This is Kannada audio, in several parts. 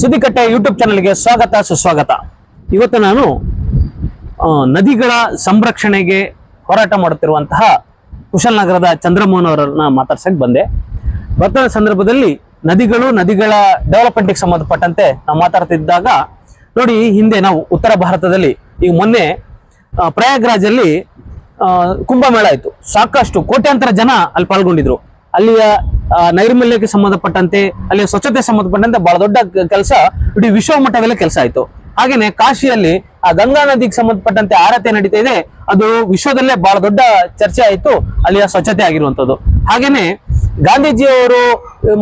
ಸುದ್ದಿಕಟ್ಟೆ ಯೂಟ್ಯೂಬ್ ಚಾನಲ್ಗೆ ಸ್ವಾಗತ, ಸುಸ್ವಾಗತ. ಇವತ್ತು ನಾನು ನದಿಗಳ ಸಂರಕ್ಷಣೆಗೆ ಹೋರಾಟ ಮಾಡುತ್ತಿರುವಂತಹ ಕುಶಲನಗರದ ಚಂದ್ರಮೋಹನ್ ಅವರನ್ನ ಮಾತಾಡ್ಸಕ್ ಬಂದೆ. ಬರ್ತದ ಸಂದರ್ಭದಲ್ಲಿ ನದಿಗಳು, ನದಿಗಳ ಡೆವಲಪ್ಮೆಂಟ್ಗೆ ಸಂಬಂಧಪಟ್ಟಂತೆ ನಾವು ಮಾತಾಡ್ತಿದ್ದಾಗ, ನೋಡಿ ಹಿಂದೆ ನಾವು ಉತ್ತರ ಭಾರತದಲ್ಲಿ ಈಗ ಮೊನ್ನೆ ಪ್ರಯಾಗ್ರಾಜಲ್ಲಿ ಕುಂಭಮೇಳ ಆಯ್ತು ಸಾಕಷ್ಟು ಕೋಟ್ಯಾಂತರ ಜನ ಅಲ್ಲಿ ಪಾಲ್ಗೊಂಡಿದ್ರು. ಅಲ್ಲಿಯ ನೈರ್ಮಲ್ಯಕ್ಕೆ ಸಂಬಂಧಪಟ್ಟಂತೆ, ಅಲ್ಲಿಯ ಸ್ವಚ್ಛತೆ ಸಂಬಂಧಪಟ್ಟಂತೆ ಬಹಳ ದೊಡ್ಡ ಕೆಲಸ, ಇಡೀ ವಿಶ್ವ ಮಟ್ಟದಲ್ಲೇ ಕೆಲಸ ಆಯ್ತು. ಹಾಗೇನೆ ಕಾಶಿಯಲ್ಲಿ, ಆ ಗಂಗಾ ನದಿಗೆ ಸಂಬಂಧಪಟ್ಟಂತೆ ಆರತಿ ನಡೀತಾ ಇದೆ. ಅದು ವಿಶ್ವದಲ್ಲೇ ಬಹಳ ದೊಡ್ಡ ಚರ್ಚೆ ಆಯ್ತು, ಅಲ್ಲಿಯ ಸ್ವಚ್ಛತೆ ಆಗಿರುವಂತದ್ದು ಹಾಗೇನೆ, ಗಾಂಧೀಜಿಯವರು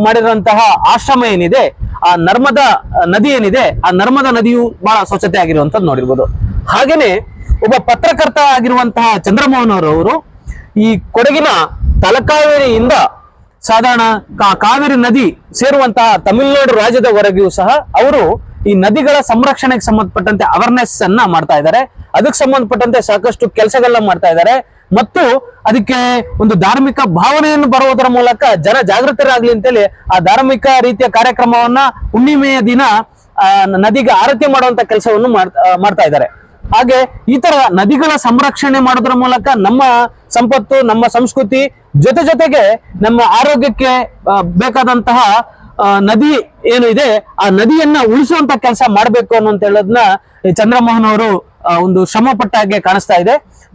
ಮಾಡಿರುವಂತಹ ಆಶ್ರಮ ಏನಿದೆ, ಆ ನರ್ಮದಾ ನದಿ ಏನಿದೆ, ಆ ನರ್ಮದಾ ನದಿಯು ಬಹಳ ಸ್ವಚ್ಛತೆ ಆಗಿರುವಂತದ್ದು ನೋಡಿರ್ಬೋದು. ಹಾಗೇನೆ, ಒಬ್ಬ ಪತ್ರಕರ್ತ ಆಗಿರುವಂತಹ ಚಂದ್ರಮೋಹನ್ ಅವರು ಈ ಕೊಡಗಿನ ತಲಕಾವೇರಿಯಿಂದ ಸಾಧಾರಣ ಕಾವೇರಿ ನದಿ ಸೇರುವಂತಹ ತಮಿಳುನಾಡು ರಾಜ್ಯದವರೆಗೂ ಸಹ ಅವರು ಈ ನದಿಗಳ ಸಂರಕ್ಷಣೆಗೆ ಸಂಬಂಧಪಟ್ಟಂತೆ ಅವೇರ್ನೆಸ್ ಅನ್ನ ಮಾಡ್ತಾ ಇದ್ದಾರೆ. ಅದಕ್ಕೆ ಸಂಬಂಧಪಟ್ಟಂತೆ ಸಾಕಷ್ಟು ಕೆಲಸಗಳನ್ನ ಮಾಡ್ತಾ ಇದ್ದಾರೆ. ಮತ್ತು ಅದಕ್ಕೆ ಒಂದು ಧಾರ್ಮಿಕ ಭಾವನೆಯನ್ನು ಬರುವುದರ ಮೂಲಕ ಜನ ಜಾಗೃತರಾಗ್ಲಿ ಅಂತೇಳಿ ಆ ಧಾರ್ಮಿಕ ರೀತಿಯ ಕಾರ್ಯಕ್ರಮವನ್ನ ಹುಣ್ಣಿಮೆಯ ದಿನ ನದಿಗೆ ಆರತಿ ಮಾಡುವಂತ ಕೆಲಸವನ್ನು ಮಾಡ್ತಾ ಇದ್ದಾರೆ. ಹಾಗೆ ಈ ತರ ನದಿಗಳ ಸಂರಕ್ಷಣೆ ಮಾಡೋದ್ರ ಮೂಲಕ ನಮ್ಮ ಸಂಪತ್ತು, ನಮ್ಮ ಸಂಸ್ಕೃತಿ ಜೊತೆ ಜೊತೆಗೆ ನಮ್ಮ ಆರೋಗ್ಯಕ್ಕೆ ಬೇಕಾದಂತಹ ನದಿ ಏನು ಇದೆ, ಆ ನದಿಯನ್ನ ಉಳಿಸುವಂತ ಕೆಲಸ ಮಾಡಬೇಕು ಅನ್ನೋಂತ ಹೇಳೋದನ್ನ ಚಂದ್ರಮೋಹನ್ ಅವರು ಒಂದು ಶ್ರಮ ಪಟ್ಟ ಹಾಗೆ ಕಾಣಿಸ್ತಾ ಇದೆ.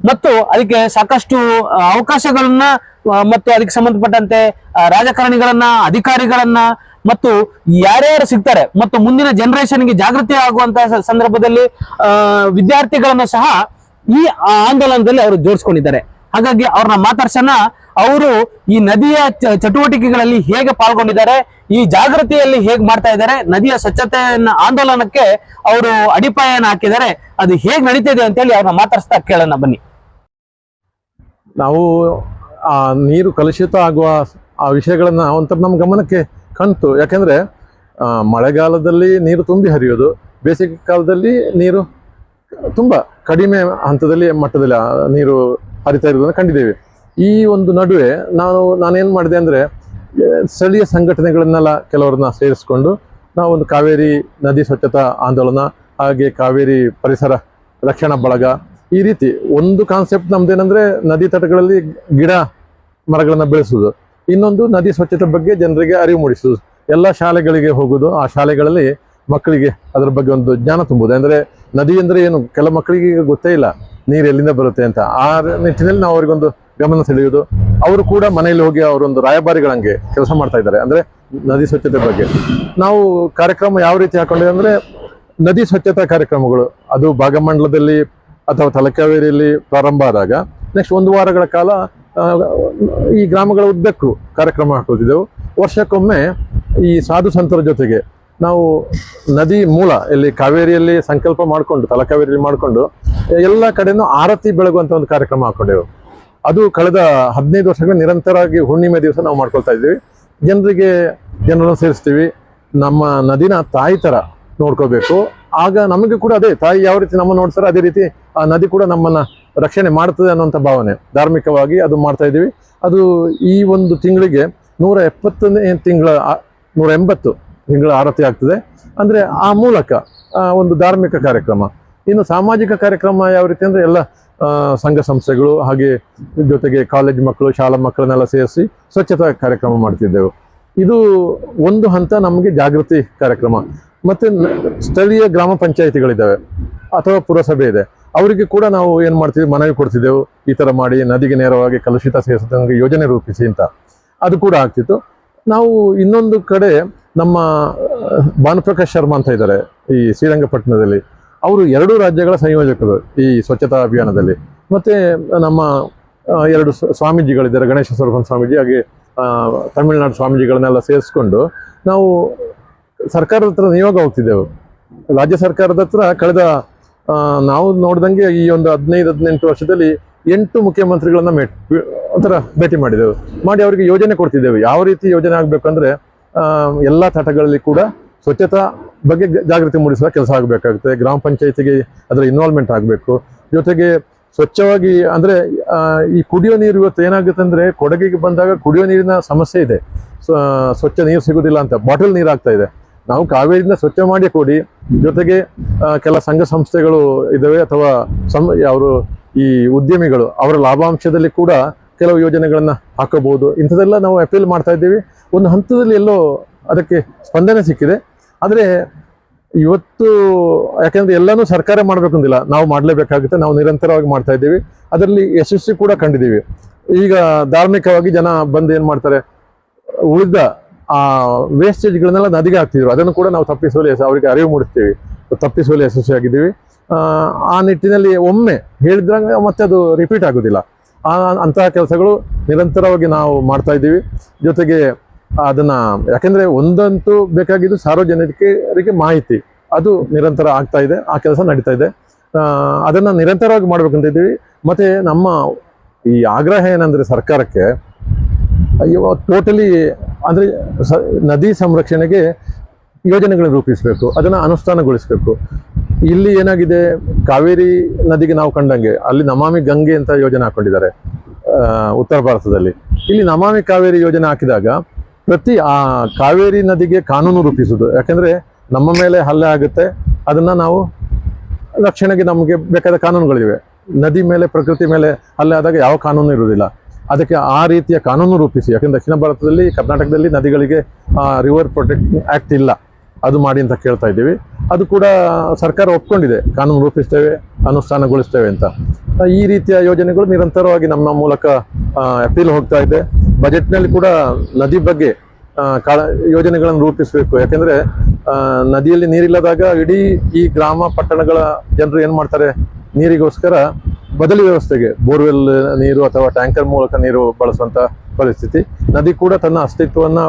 ಮತ್ತು ಅದಕ್ಕೆ ಸಾಕಷ್ಟು ಅವಕಾಶಗಳನ್ನ ಮತ್ತು ಅದಕ್ಕೆ ಸಂಬಂಧಪಟ್ಟಂತೆ ರಾಜಕಾರಣಿಗಳನ್ನ, ಅಧಿಕಾರಿಗಳನ್ನ ಮತ್ತು ಯಾರ್ಯಾರು ಸಿಗ್ತಾರೆ ಮತ್ತು ಮುಂದಿನ ಜನರೇಷನ್ಗೆ ಜಾಗೃತಿ ಆಗುವಂತಹ ಸಂದರ್ಭದಲ್ಲಿ ವಿದ್ಯಾರ್ಥಿಗಳನ್ನು ಸಹ ಈ ಆಂದೋಲನದಲ್ಲಿ ಅವರು ಜೋಡಿಸ್ಕೊಂಡಿದ್ದಾರೆ. ಹಾಗಾಗಿ ಅವ್ರನ್ನ ಮಾತಾಡ್ಸೋಣ. ಅವರು ಈ ನದಿಯ ಚಟುವಟಿಕೆಗಳಲ್ಲಿ ಹೇಗೆ ಪಾಲ್ಗೊಂಡಿದ್ದಾರೆ, ಈ ಜಾಗೃತಿಯಲ್ಲಿ ಹೇಗೆ ಮಾಡ್ತಾ ಇದ್ದಾರೆ, ನದಿಯ ಸ್ವಚ್ಛತೆಯನ್ನ ಆಂದೋಲನಕ್ಕೆ ಅವರು ಅಡಿಪಾಯನ ಹಾಕಿದ್ದಾರೆ, ಅದು ಹೇಗೆ ನಡೀತಿದೆ ಅಂತೇಳಿ ಅವ್ರನ್ನ ಮಾತಾಡ್ಸ್ತಾ ಕೇಳೋಣ ಬನ್ನಿ. ನಾವು ಆ ನೀರು ಕಲುಷಿತ ಆಗುವ ಆ ವಿಷಯಗಳನ್ನ ಒಂಥರ ನಮ್ಮ ಗಮನಕ್ಕೆ ಕಾಣ್ತು ಯಾಕೆಂದ್ರೆ ಮಳೆಗಾಲದಲ್ಲಿ ನೀರು ತುಂಬಿ ಹರಿಯೋದು, ಬೇಸಿಗೆ ಕಾಲದಲ್ಲಿ ನೀರು ತುಂಬ ಕಡಿಮೆ ಹಂತದಲ್ಲಿ ಮಟ್ಟದಲ್ಲಿ ನೀರು ಹರಿತಾ ಇರೋದನ್ನು ಕಂಡಿದ್ದೇವೆ. ಈ ಒಂದು ನಡುವೆ ನಾನು, ನಾನೇನು ಮಾಡಿದೆ ಅಂದರೆ ಸ್ಥಳೀಯ ಸಂಘಟನೆಗಳನ್ನೆಲ್ಲ ಕೆಲವರನ್ನ ಸೇರಿಸ್ಕೊಂಡು ನಾವು ಒಂದು ಕಾವೇರಿ ನದಿ ಸ್ವಚ್ಛತಾ ಆಂದೋಲನ, ಹಾಗೆ ಕಾವೇರಿ ಪರಿಸರ ರಕ್ಷಣಾ ಬಳಗ, ಈ ರೀತಿ ಒಂದು ಕಾನ್ಸೆಪ್ಟ್ ನಮ್ದೇನಂದ್ರೆ, ನದಿ ತಟಗಳಲ್ಲಿ ಗಿಡ ಮರಗಳನ್ನ ಬೆಳೆಸುವುದು. ಇನ್ನೊಂದು ನದಿ ಸ್ವಚ್ಛತೆ ಬಗ್ಗೆ ಜನರಿಗೆ ಅರಿವು ಮೂಡಿಸುವುದು ಎಲ್ಲ ಶಾಲೆಗಳಿಗೆ ಹೋಗುವುದು, ಆ ಶಾಲೆಗಳಲ್ಲಿ ಮಕ್ಕಳಿಗೆ ಅದರ ಬಗ್ಗೆ ಒಂದು ಜ್ಞಾನ ತುಂಬುವುದು. ಅಂದ್ರೆ ನದಿ ಅಂದ್ರೆ ಏನು? ಕೆಲ ಮಕ್ಕಳಿಗೆ ಈಗ ಗೊತ್ತೇ ಇಲ್ಲ, ನೀರು ಎಲ್ಲಿಂದ ಬರುತ್ತೆ ಅಂತ. ಆ ನಿಟ್ಟಿನಲ್ಲಿ ನಾವು ಅವರಿಗೊಂದು ಗಮನ ಸೆಳೆಯುವುದು. ಅವರು ಕೂಡ ಮನೆಯಲ್ಲಿ ಹೋಗಿ ಅವರೊಂದು ರಾಯಭಾರಿಗಳಂಗೆ ಕೆಲಸ ಮಾಡ್ತಾ ಇದ್ದಾರೆ. ಅಂದ್ರೆ ನದಿ ಸ್ವಚ್ಛತೆ ಬಗ್ಗೆ. ನಾವು ಕಾರ್ಯಕ್ರಮ ಯಾವ ರೀತಿ ಹಾಕೊಂಡಿದೆ ಅಂದ್ರೆ ನದಿ ಸ್ವಚ್ಛತಾ ಕಾರ್ಯಕ್ರಮಗಳು. ಅದು ಭಾಗಮಂಡಲದಲ್ಲಿ ಅಥವಾ ತಲಕಾವೇರಿಯಲ್ಲಿ ಪ್ರಾರಂಭ ಆದಾಗ ನೆಕ್ಸ್ಟ್ ಒಂದು ವಾರಗಳ ಕಾಲ ಈ ಗ್ರಾಮಗಳ ಉದ್ದಕ್ಕೂ ಕಾರ್ಯಕ್ರಮ ಹಾಕೋತಿದ್ದೆವು ವರ್ಷಕ್ಕೊಮ್ಮೆ ಈ ಸಾಧು ಸಂತರ ಜೊತೆಗೆ ನಾವು ನದಿ ಮೂಲ, ಇಲ್ಲಿ ಕಾವೇರಿಯಲ್ಲಿ ಸಂಕಲ್ಪ ಮಾಡಿಕೊಂಡು ತಲಕಾವೇರಿಯಲ್ಲಿ ಮಾಡಿಕೊಂಡು, ಎಲ್ಲ ಕಡೆನೂ ಆರತಿ ಬೆಳಗುವಂತ ಒಂದು ಕಾರ್ಯಕ್ರಮ ಹಾಕೊಂಡೆವು ಅದು ಕಳೆದ ಹದಿನೈದು ವರ್ಷಗಳ ನಿರಂತರವಾಗಿ ಹುಣ್ಣಿಮೆ ದಿವಸ ನಾವು ಮಾಡ್ಕೊಳ್ತಾ ಇದ್ದೀವಿ. ಜನರಿಗೆ, ಜನರನ್ನು ಸೇರಿಸ್ತೀವಿ. ನಮ್ಮ ನದಿನ ತಾಯಿ ತರ ನೋಡ್ಕೋಬೇಕು. ಆಗ ನಮಗೆ ಕೂಡ ಅದೇ ತಾಯಿ ಯಾವ ರೀತಿ ನಮ್ಮ ನೋಡ್ತಾರೆ ಅದೇ ರೀತಿ ಆ ನದಿ ಕೂಡ ನಮ್ಮನ್ನ ರಕ್ಷಣೆ ಮಾಡ್ತದೆ ಅನ್ನುವಂಥ ಭಾವನೆ. ಧಾರ್ಮಿಕವಾಗಿ ಅದು ಮಾಡ್ತಾ ಇದ್ದೀವಿ. ಅದು ಈ ಒಂದು ತಿಂಗಳಿಗೆ ನೂರ ಎಪ್ಪತ್ತನೇ ತಿಂಗಳ ನೂರ ಎಂಬತ್ತು ತಿಂಗಳ ಆರತಿ ಆಗ್ತದೆ. ಅಂದ್ರೆ ಆ ಮೂಲಕ ಒಂದು ಧಾರ್ಮಿಕ ಕಾರ್ಯಕ್ರಮ. ಇನ್ನು ಸಾಮಾಜಿಕ ಕಾರ್ಯಕ್ರಮ ಯಾವ ರೀತಿ ಅಂದ್ರೆ ಎಲ್ಲ ಸಂಘ ಸಂಸ್ಥೆಗಳು ಹಾಗೆ ಜೊತೆಗೆ ಕಾಲೇಜ್ ಮಕ್ಕಳು, ಶಾಲಾ ಮಕ್ಕಳನ್ನೆಲ್ಲ ಸೇರಿಸಿ ಸ್ವಚ್ಛತಾ ಕಾರ್ಯಕ್ರಮ ಮಾಡ್ತಿದ್ದೆವು. ಇದು ಒಂದು ಹಂತ ನಮಗೆ ಜಾಗೃತಿ ಕಾರ್ಯಕ್ರಮ. ಮತ್ತೆ ಸ್ಥಳೀಯ ಗ್ರಾಮ ಪಂಚಾಯಿತಿಗಳಿದ್ದಾವೆ ಅಥವಾ ಪುರಸಭೆ ಇದೆ. ಅವರಿಗೆ ಕೂಡ ನಾವು ಏನು ಮಾಡ್ತೀವಿ? ಮನವಿ ಕೊಡ್ತಿದ್ದೆವು. ಈ ಥರ ಮಾಡಿ, ನದಿಗೆ ನೇರವಾಗಿ ಕಲುಷಿತ ಸೇರಿಸಿದಂಗೆ ಯೋಜನೆ ರೂಪಿಸಿ ಅಂತ. ಅದು ಕೂಡ ಆಗ್ತಿತ್ತು. ನಾವು ಇನ್ನೊಂದು ಕಡೆ ನಮ್ಮ ಭಾನುಪ್ರಕಾಶ್ ಶರ್ಮಾ ಅಂತ ಇದ್ದಾರೆ ಈ ಶ್ರೀರಂಗಪಟ್ಟಣದಲ್ಲಿ. ಅವರು ಎರಡೂ ರಾಜ್ಯಗಳ ಸಂಯೋಜಕರು ಈ ಸ್ವಚ್ಛತಾ ಅಭಿಯಾನದಲ್ಲಿ. ಮತ್ತೆ ನಮ್ಮ ಎರಡು ಸ್ವಾಮೀಜಿಗಳಿದ್ದಾರೆ. ಗಣೇಶ ಸ್ವರೂಪನ್ ಸ್ವಾಮೀಜಿ ಹಾಗೆ ತಮಿಳುನಾಡು ಸ್ವಾಮೀಜಿಗಳನ್ನೆಲ್ಲ ಸೇರಿಸ್ಕೊಂಡು ನಾವು ಸರ್ಕಾರದ ಹತ್ರ ನಿಯೋಗ ಹೋಗ್ತಿದ್ದೆವು ರಾಜ್ಯ ಸರ್ಕಾರದ ಹತ್ರ ಕಳೆದ ನಾವು ನೋಡ್ದಂಗೆ ಈ ಒಂದು ಹದಿನೈದು, ಹದಿನೆಂಟು ವರ್ಷದಲ್ಲಿ ಎಂಟು ಮುಖ್ಯಮಂತ್ರಿಗಳನ್ನ ಮೇಟ್ ಒಂಥರ ಭೇಟಿ ಮಾಡಿದೆವು ಮಾಡಿ ಅವರಿಗೆ ಯೋಜನೆ ಕೊಡ್ತಿದ್ದೇವೆ. ಯಾವ ರೀತಿ ಯೋಜನೆ ಆಗಬೇಕಂದ್ರೆ ಎಲ್ಲ ತಟಗಳಲ್ಲಿ ಕೂಡ ಸ್ವಚ್ಛತಾ ಬಗ್ಗೆ ಜಾಗೃತಿ ಮೂಡಿಸುವ ಕೆಲಸ ಆಗಬೇಕಾಗುತ್ತೆ. ಗ್ರಾಮ ಪಂಚಾಯತಿಗೆ ಅದರ ಇನ್ವಾಲ್ವ್ಮೆಂಟ್ ಆಗಬೇಕು. ಜೊತೆಗೆ ಸ್ವಚ್ಛವಾಗಿ ಅಂದ್ರೆ ಈ ಕುಡಿಯೋ ನೀರು ಇವತ್ತು ಏನಾಗುತ್ತೆ ಅಂದ್ರೆ, ಕೊಡಗಿಗೆ ಬಂದಾಗ ಕುಡಿಯೋ ನೀರಿನ ಸಮಸ್ಯೆ ಇದೆ. ಸ್ವ- ಸ್ವಚ್ಛ ನೀರು ಸಿಗುದಿಲ್ಲ ಅಂತ. ಬಾಟಲ್ ನೀರು ಆಗ್ತಾ ಇದೆ. ನಾವು ಕಾವೇರಿಯಿಂದ ಸ್ವಚ್ಛ ಮಾಡಿ ಕೊಡಿ. ಜೊತೆಗೆ ಕೆಲ ಸಂಘ ಸಂಸ್ಥೆಗಳು ಇದಾವೆ ಅಥವಾ ಸಂ ಅವರು ಈ ಉದ್ಯಮಿಗಳು, ಅವರ ಲಾಭಾಂಶದಲ್ಲಿ ಕೂಡ ಕೆಲವು ಯೋಜನೆಗಳನ್ನು ಹಾಕಬಹುದು. ಇಂಥದ್ದೆಲ್ಲ ನಾವು ಅಪೀಲ್ ಮಾಡ್ತಾ ಇದ್ದೀವಿ. ಒಂದು ಹಂತದಲ್ಲಿ ಎಲ್ಲೋ ಅದಕ್ಕೆ ಸ್ಪಂದನೆ ಸಿಕ್ಕಿದೆ. ಆದರೆ ಇವತ್ತು, ಯಾಕೆಂದ್ರೆ ಎಲ್ಲನೂ ಸರ್ಕಾರ ಮಾಡಬೇಕಂದಿಲ್ಲ ನಾವು ಮಾಡಲೇಬೇಕಾಗುತ್ತೆ, ನಾವು ನಿರಂತರವಾಗಿ ಮಾಡ್ತಾ ಇದ್ದೀವಿ. ಅದರಲ್ಲಿ ಯಶಸ್ವಿ ಕೂಡ ಕಂಡಿದ್ದೀವಿ. ಈಗ ಧಾರ್ಮಿಕವಾಗಿ ಜನ ಬಂದು ಏನು ಮಾಡ್ತಾರೆ? ಉಳಿದ ಆ ವೇಸ್ಟೇಜ್ಗಳನ್ನೆಲ್ಲ ನದಿಗೆ ಹಾಕ್ತಿದ್ರು. ಅದನ್ನು ಕೂಡ ನಾವು ತಪ್ಪಿಸುವಲ್ಲಿ ಅವರಿಗೆ ಅರಿವು ಮೂಡಿಸ್ತೀವಿ. ತಪ್ಪಿಸುವಲ್ಲಿ ಯಶಸ್ವಿಯಾಗಿದ್ದೀವಿ. ಆ, ನಿಟ್ಟಿನಲ್ಲಿ ಒಮ್ಮೆ ಹೇಳಿದ್ರಂಗೆ ಮತ್ತೆ ಅದು ರಿಪೀಟ್ ಆಗೋದಿಲ್ಲ. ಆ ಅಂತಹ ಕೆಲಸಗಳು ನಿರಂತರವಾಗಿ ನಾವು ಮಾಡ್ತಾ ಇದ್ದೀವಿ. ಜೊತೆಗೆ ಅದನ್ನ ಯಾಕೆಂದ್ರೆ ಒಂದಂತೂ ಬೇಕಾಗಿದ್ದು ಸಾರ್ವಜನಿಕರಿಗೆ ಮಾಹಿತಿ. ಅದು ನಿರಂತರ ಆಗ್ತಾ ಇದೆ ಆ ಕೆಲಸ ನಡೀತಾ ಇದೆ. ಅದನ್ನ ನಿರಂತರವಾಗಿ ಮಾಡ್ಬೇಕಂತ ಇದ್ದೀವಿ. ಮತ್ತೆ ನಮ್ಮ ಈ ಆಗ್ರಹ ಏನಂದ್ರೆ ಸರ್ಕಾರಕ್ಕೆ ಟೋಟಲಿ ಅಂದ್ರೆ ನದಿ ಸಂರಕ್ಷಣೆಗೆ ಯೋಜನೆಗಳನ್ನು ರೂಪಿಸಬೇಕು, ಅದನ್ನ ಅನುಷ್ಠಾನಗೊಳಿಸಬೇಕು. ಇಲ್ಲಿ ಏನಾಗಿದೆ, ಕಾವೇರಿ ನದಿಗೆ ನಾವು ಕಂಡಂಗೆ, ಅಲ್ಲಿ ನಮಾಮಿ ಗಂಗೆ ಅಂತ ಯೋಜನೆ ಹಾಕೊಂಡಿದ್ದಾರೆ ಉತ್ತರ ಭಾರತದಲ್ಲಿ. ಇಲ್ಲಿ ನಮಾಮಿ ಕಾವೇರಿ ಯೋಜನೆ ಹಾಕಿದಾಗ ಪ್ರತಿ, ಆ, ಕಾವೇರಿ ನದಿಗೆ ಕಾನೂನು ರೂಪಿಸುವುದು ಯಾಕಂದ್ರೆ ನಮ್ಮ ಮೇಲೆ ಹಲ್ಲೆ ಆಗುತ್ತೆ, ಅದನ್ನ ನಾವು ರಕ್ಷಣೆಗೆ ನಮಗೆ ಬೇಕಾದ ಕಾನೂನುಗಳಿವೆ. ನದಿ ಮೇಲೆ, ಪ್ರಕೃತಿ ಮೇಲೆ ಹಲ್ಲೆ ಆದಾಗ ಯಾವ ಕಾನೂನು ಇರುವುದಿಲ್ಲ. ಅದಕ್ಕೆ ಆ ರೀತಿಯ ಕಾನೂನು ರೂಪಿಸಿ, ಯಾಕಂದ್ರೆ ದಕ್ಷಿಣ ಭಾರತದಲ್ಲಿ, ಕರ್ನಾಟಕದಲ್ಲಿ ನದಿಗಳಿಗೆ ರಿವರ್ ಪ್ರೊಟೆಕ್ಟ್ ಆಕ್ಟ್ ಇಲ್ಲ. ಅದು ಮಾಡಿ ಅಂತ ಕೇಳ್ತಾ ಇದ್ದೀವಿ. ಅದು ಕೂಡ ಸರ್ಕಾರ ಒಪ್ಕೊಂಡಿದೆ. ಕಾನೂನು ರೂಪಿಸ್ತೇವೆ, ಅನುಷ್ಠಾನಗೊಳಿಸ್ತೇವೆ ಅಂತ. ಈ ರೀತಿಯ ಯೋಜನೆಗಳು ನಿರಂತರವಾಗಿ ನಮ್ಮ ಮೂಲಕ ಅಪೀಲ್ ಹೋಗ್ತಾ ಇದೆ. ಬಜೆಟ್ನಲ್ಲಿ ಕೂಡ ನದಿ ಬಗ್ಗೆ ಕಾಳ, ಯೋಜನೆಗಳನ್ನು ರೂಪಿಸಬೇಕು. ಯಾಕೆಂದರೆ ನದಿಯಲ್ಲಿ ನೀರಿಲ್ಲದಾಗ ಇಡೀ ಈ ಗ್ರಾಮ ಪಟ್ಟಣಗಳ ಜನರು ಏನು ಮಾಡ್ತಾರೆ? ನೀರಿಗೋಸ್ಕರ ಬದಲಿ ವ್ಯವಸ್ಥೆಗೆ ಬೋರ್ವೆಲ್ ನೀರು ಅಥವಾ ಟ್ಯಾಂಕರ್ ಮೂಲಕ ನೀರು ಬಳಸುವಂಥ ಪರಿಸ್ಥಿತಿ. ನದಿ ಕೂಡ ತನ್ನ ಅಸ್ತಿತ್ವವನ್ನ